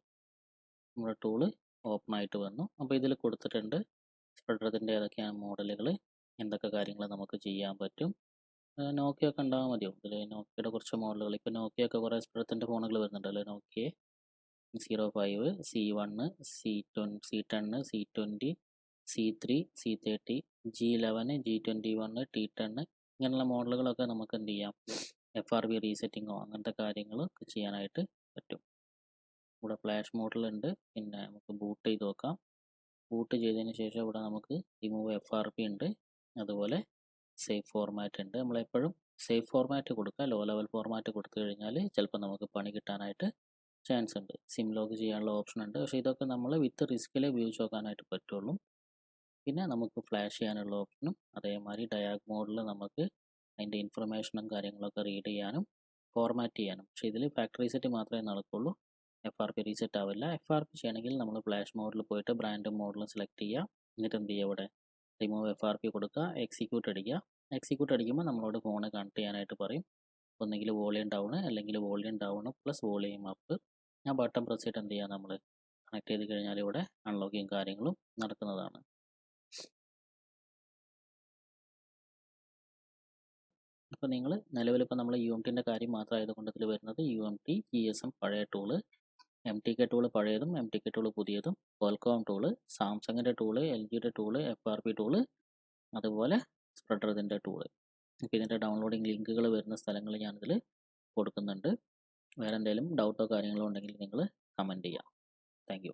നമ്മുടെ ടൂൾ ഓപ്പൺ ആയിട്ട് വന്നു. അപ്പോൾ ഇതിൽ കൊടുത്തിട്ടുണ്ട് സ്പ്രെഡറത്തിന്റെ ഏതൊക്കെയാണ് മോഡലുകൾ എന്തൊക്കെ കാര്യങ്ങൾ നമുക്ക് ചെയ്യാൻ പറ്റും. നോക്കിയൊക്കെ ഉണ്ടാകാൻ മതിയോ? ഇതിൽ നോക്കിയുടെ കുറച്ച് മോഡലുകൾ ഇപ്പോൾ നോക്കിയൊക്കെ കുറേ സ്പ്രെഡത്തിന്റെ ഫോണുകൾ വരുന്നുണ്ടല്ലോ Nokia. Zero five C one C two C ten C twenty C three C thirty G eleven G twenty one T ten ഇങ്ങനെയുള്ള മോഡലുകളൊക്കെ നമുക്ക് എന്ത് ചെയ്യാം? എഫ് ആർ ബി റീസെറ്റിങ്ങോ അങ്ങനത്തെ കാര്യങ്ങളൊക്കെ ചെയ്യാനായിട്ട് പറ്റും. ഇവിടെ ഫ്ലാഷ് മോഡലുണ്ട് പിന്നെ നമുക്ക് ബൂട്ട് ചെയ്ത് നോക്കാം. ബൂട്ട് ചെയ്തതിന് ശേഷം ഇവിടെ നമുക്ക് റിമൂവ് എഫ് ആർ പി ഉണ്ട്. അതുപോലെ സേഫ് ഫോർമാറ്റ് ഉണ്ട്. നമ്മളെപ്പോഴും സേഫ് ഫോർമാറ്റ് കൊടുക്കുക. ലോ ലെവൽ ഫോർമാറ്റ് കൊടുത്തു കഴിഞ്ഞാൽ ചിലപ്പോൾ നമുക്ക് പണി കിട്ടാനായിട്ട് ചാൻസ് ഉണ്ട്. സിം ലോക്ക് ചെയ്യാനുള്ള ഓപ്ഷൻ ഉണ്ട്. പക്ഷേ ഇതൊക്കെ നമ്മൾ വിത്ത് റിസ്കിലേ ഉപയോഗിച്ച് നോക്കാനായിട്ട് പറ്റുള്ളൂ. പിന്നെ നമുക്ക് ഫ്ലാഷ് ചെയ്യാനുള്ള ഓപ്ഷനും അതേമാതിരി ഡയാഗ് മോഡിൽ നമുക്ക് അതിന്റെ ഇൻഫർമേഷനും കാര്യങ്ങളൊക്കെ റീഡ് ചെയ്യാനും ഫോർമാറ്റ് ചെയ്യാനും. പക്ഷേ ഇതിൽ ഫാക്ടറി റീസെറ്റ് മാത്രമേ നടക്കുള്ളൂ. എഫ് ആർ പി റീസെറ്റ് ആവില്ല. എഫ് ആർ പി ചെയ്യണമെങ്കിൽ നമ്മൾ ഫ്ലാഷ് മോഡിൽ പോയിട്ട് ബ്രാൻഡ് മോഡലും സെലക്ട് ചെയ്യുക. എന്നിട്ട് എന്ത് ചെയ്യുക ഇവിടെ? റിമൂവ് എഫ് ആർ പി കൊടുക്കുക. എക്സിക്യൂട്ട് അടിക്കുക. എക്സിക്യൂട്ട് അടിക്കുമ്പോൾ നമ്മളോട് ഫോണ് കണക്ട് ചെയ്യാനായിട്ട് പറയും. ഒന്നെങ്കിൽ വോളിയം ഡൗൺ അല്ലെങ്കിൽ volume down plus volume up. ആ ബട്ടൺ പ്രസ് ചെയ്തിട്ട് എന്ത് ചെയ്യുക നമ്മൾ കണക്ട് ചെയ്ത് കഴിഞ്ഞാൽ ഇവിടെ അൺലോക്കിങ് കാര്യങ്ങളും നടക്കുന്നതാണ്. അപ്പോൾ നിങ്ങൾ നിലവിലിപ്പോൾ നമ്മൾ യു എം ടിന്റെ കാര്യം മാത്രമായതുകൊണ്ട് ഇതിൽ വരുന്നത് U M T G S M പഴയ tool M T K tool പഴയതും എം ടി കെ ടൂൾ പുതിയതും കോൽക്കോം ടൂൾ സാംസങ്ങിന്റെ ടൂൾ എൽ ജിയുടെ tool F R P tool അതുപോലെ സ്പ്രെഡറിന്റെ ടൂൾ അപ്പോൾ ഇതിന്റെ ഡൗൺലോഡിങ് ലിങ്കുകൾ വരുന്ന സ്ഥലങ്ങൾ ഞാനിതിൽ കൊടുക്കുന്നുണ്ട്. വേറെ എന്തെങ്കിലും ഡൗട്ടോ കാര്യങ്ങളോ ഉണ്ടെങ്കിൽ നിങ്ങൾ കമന്റ് ചെയ്യാം. താങ്ക്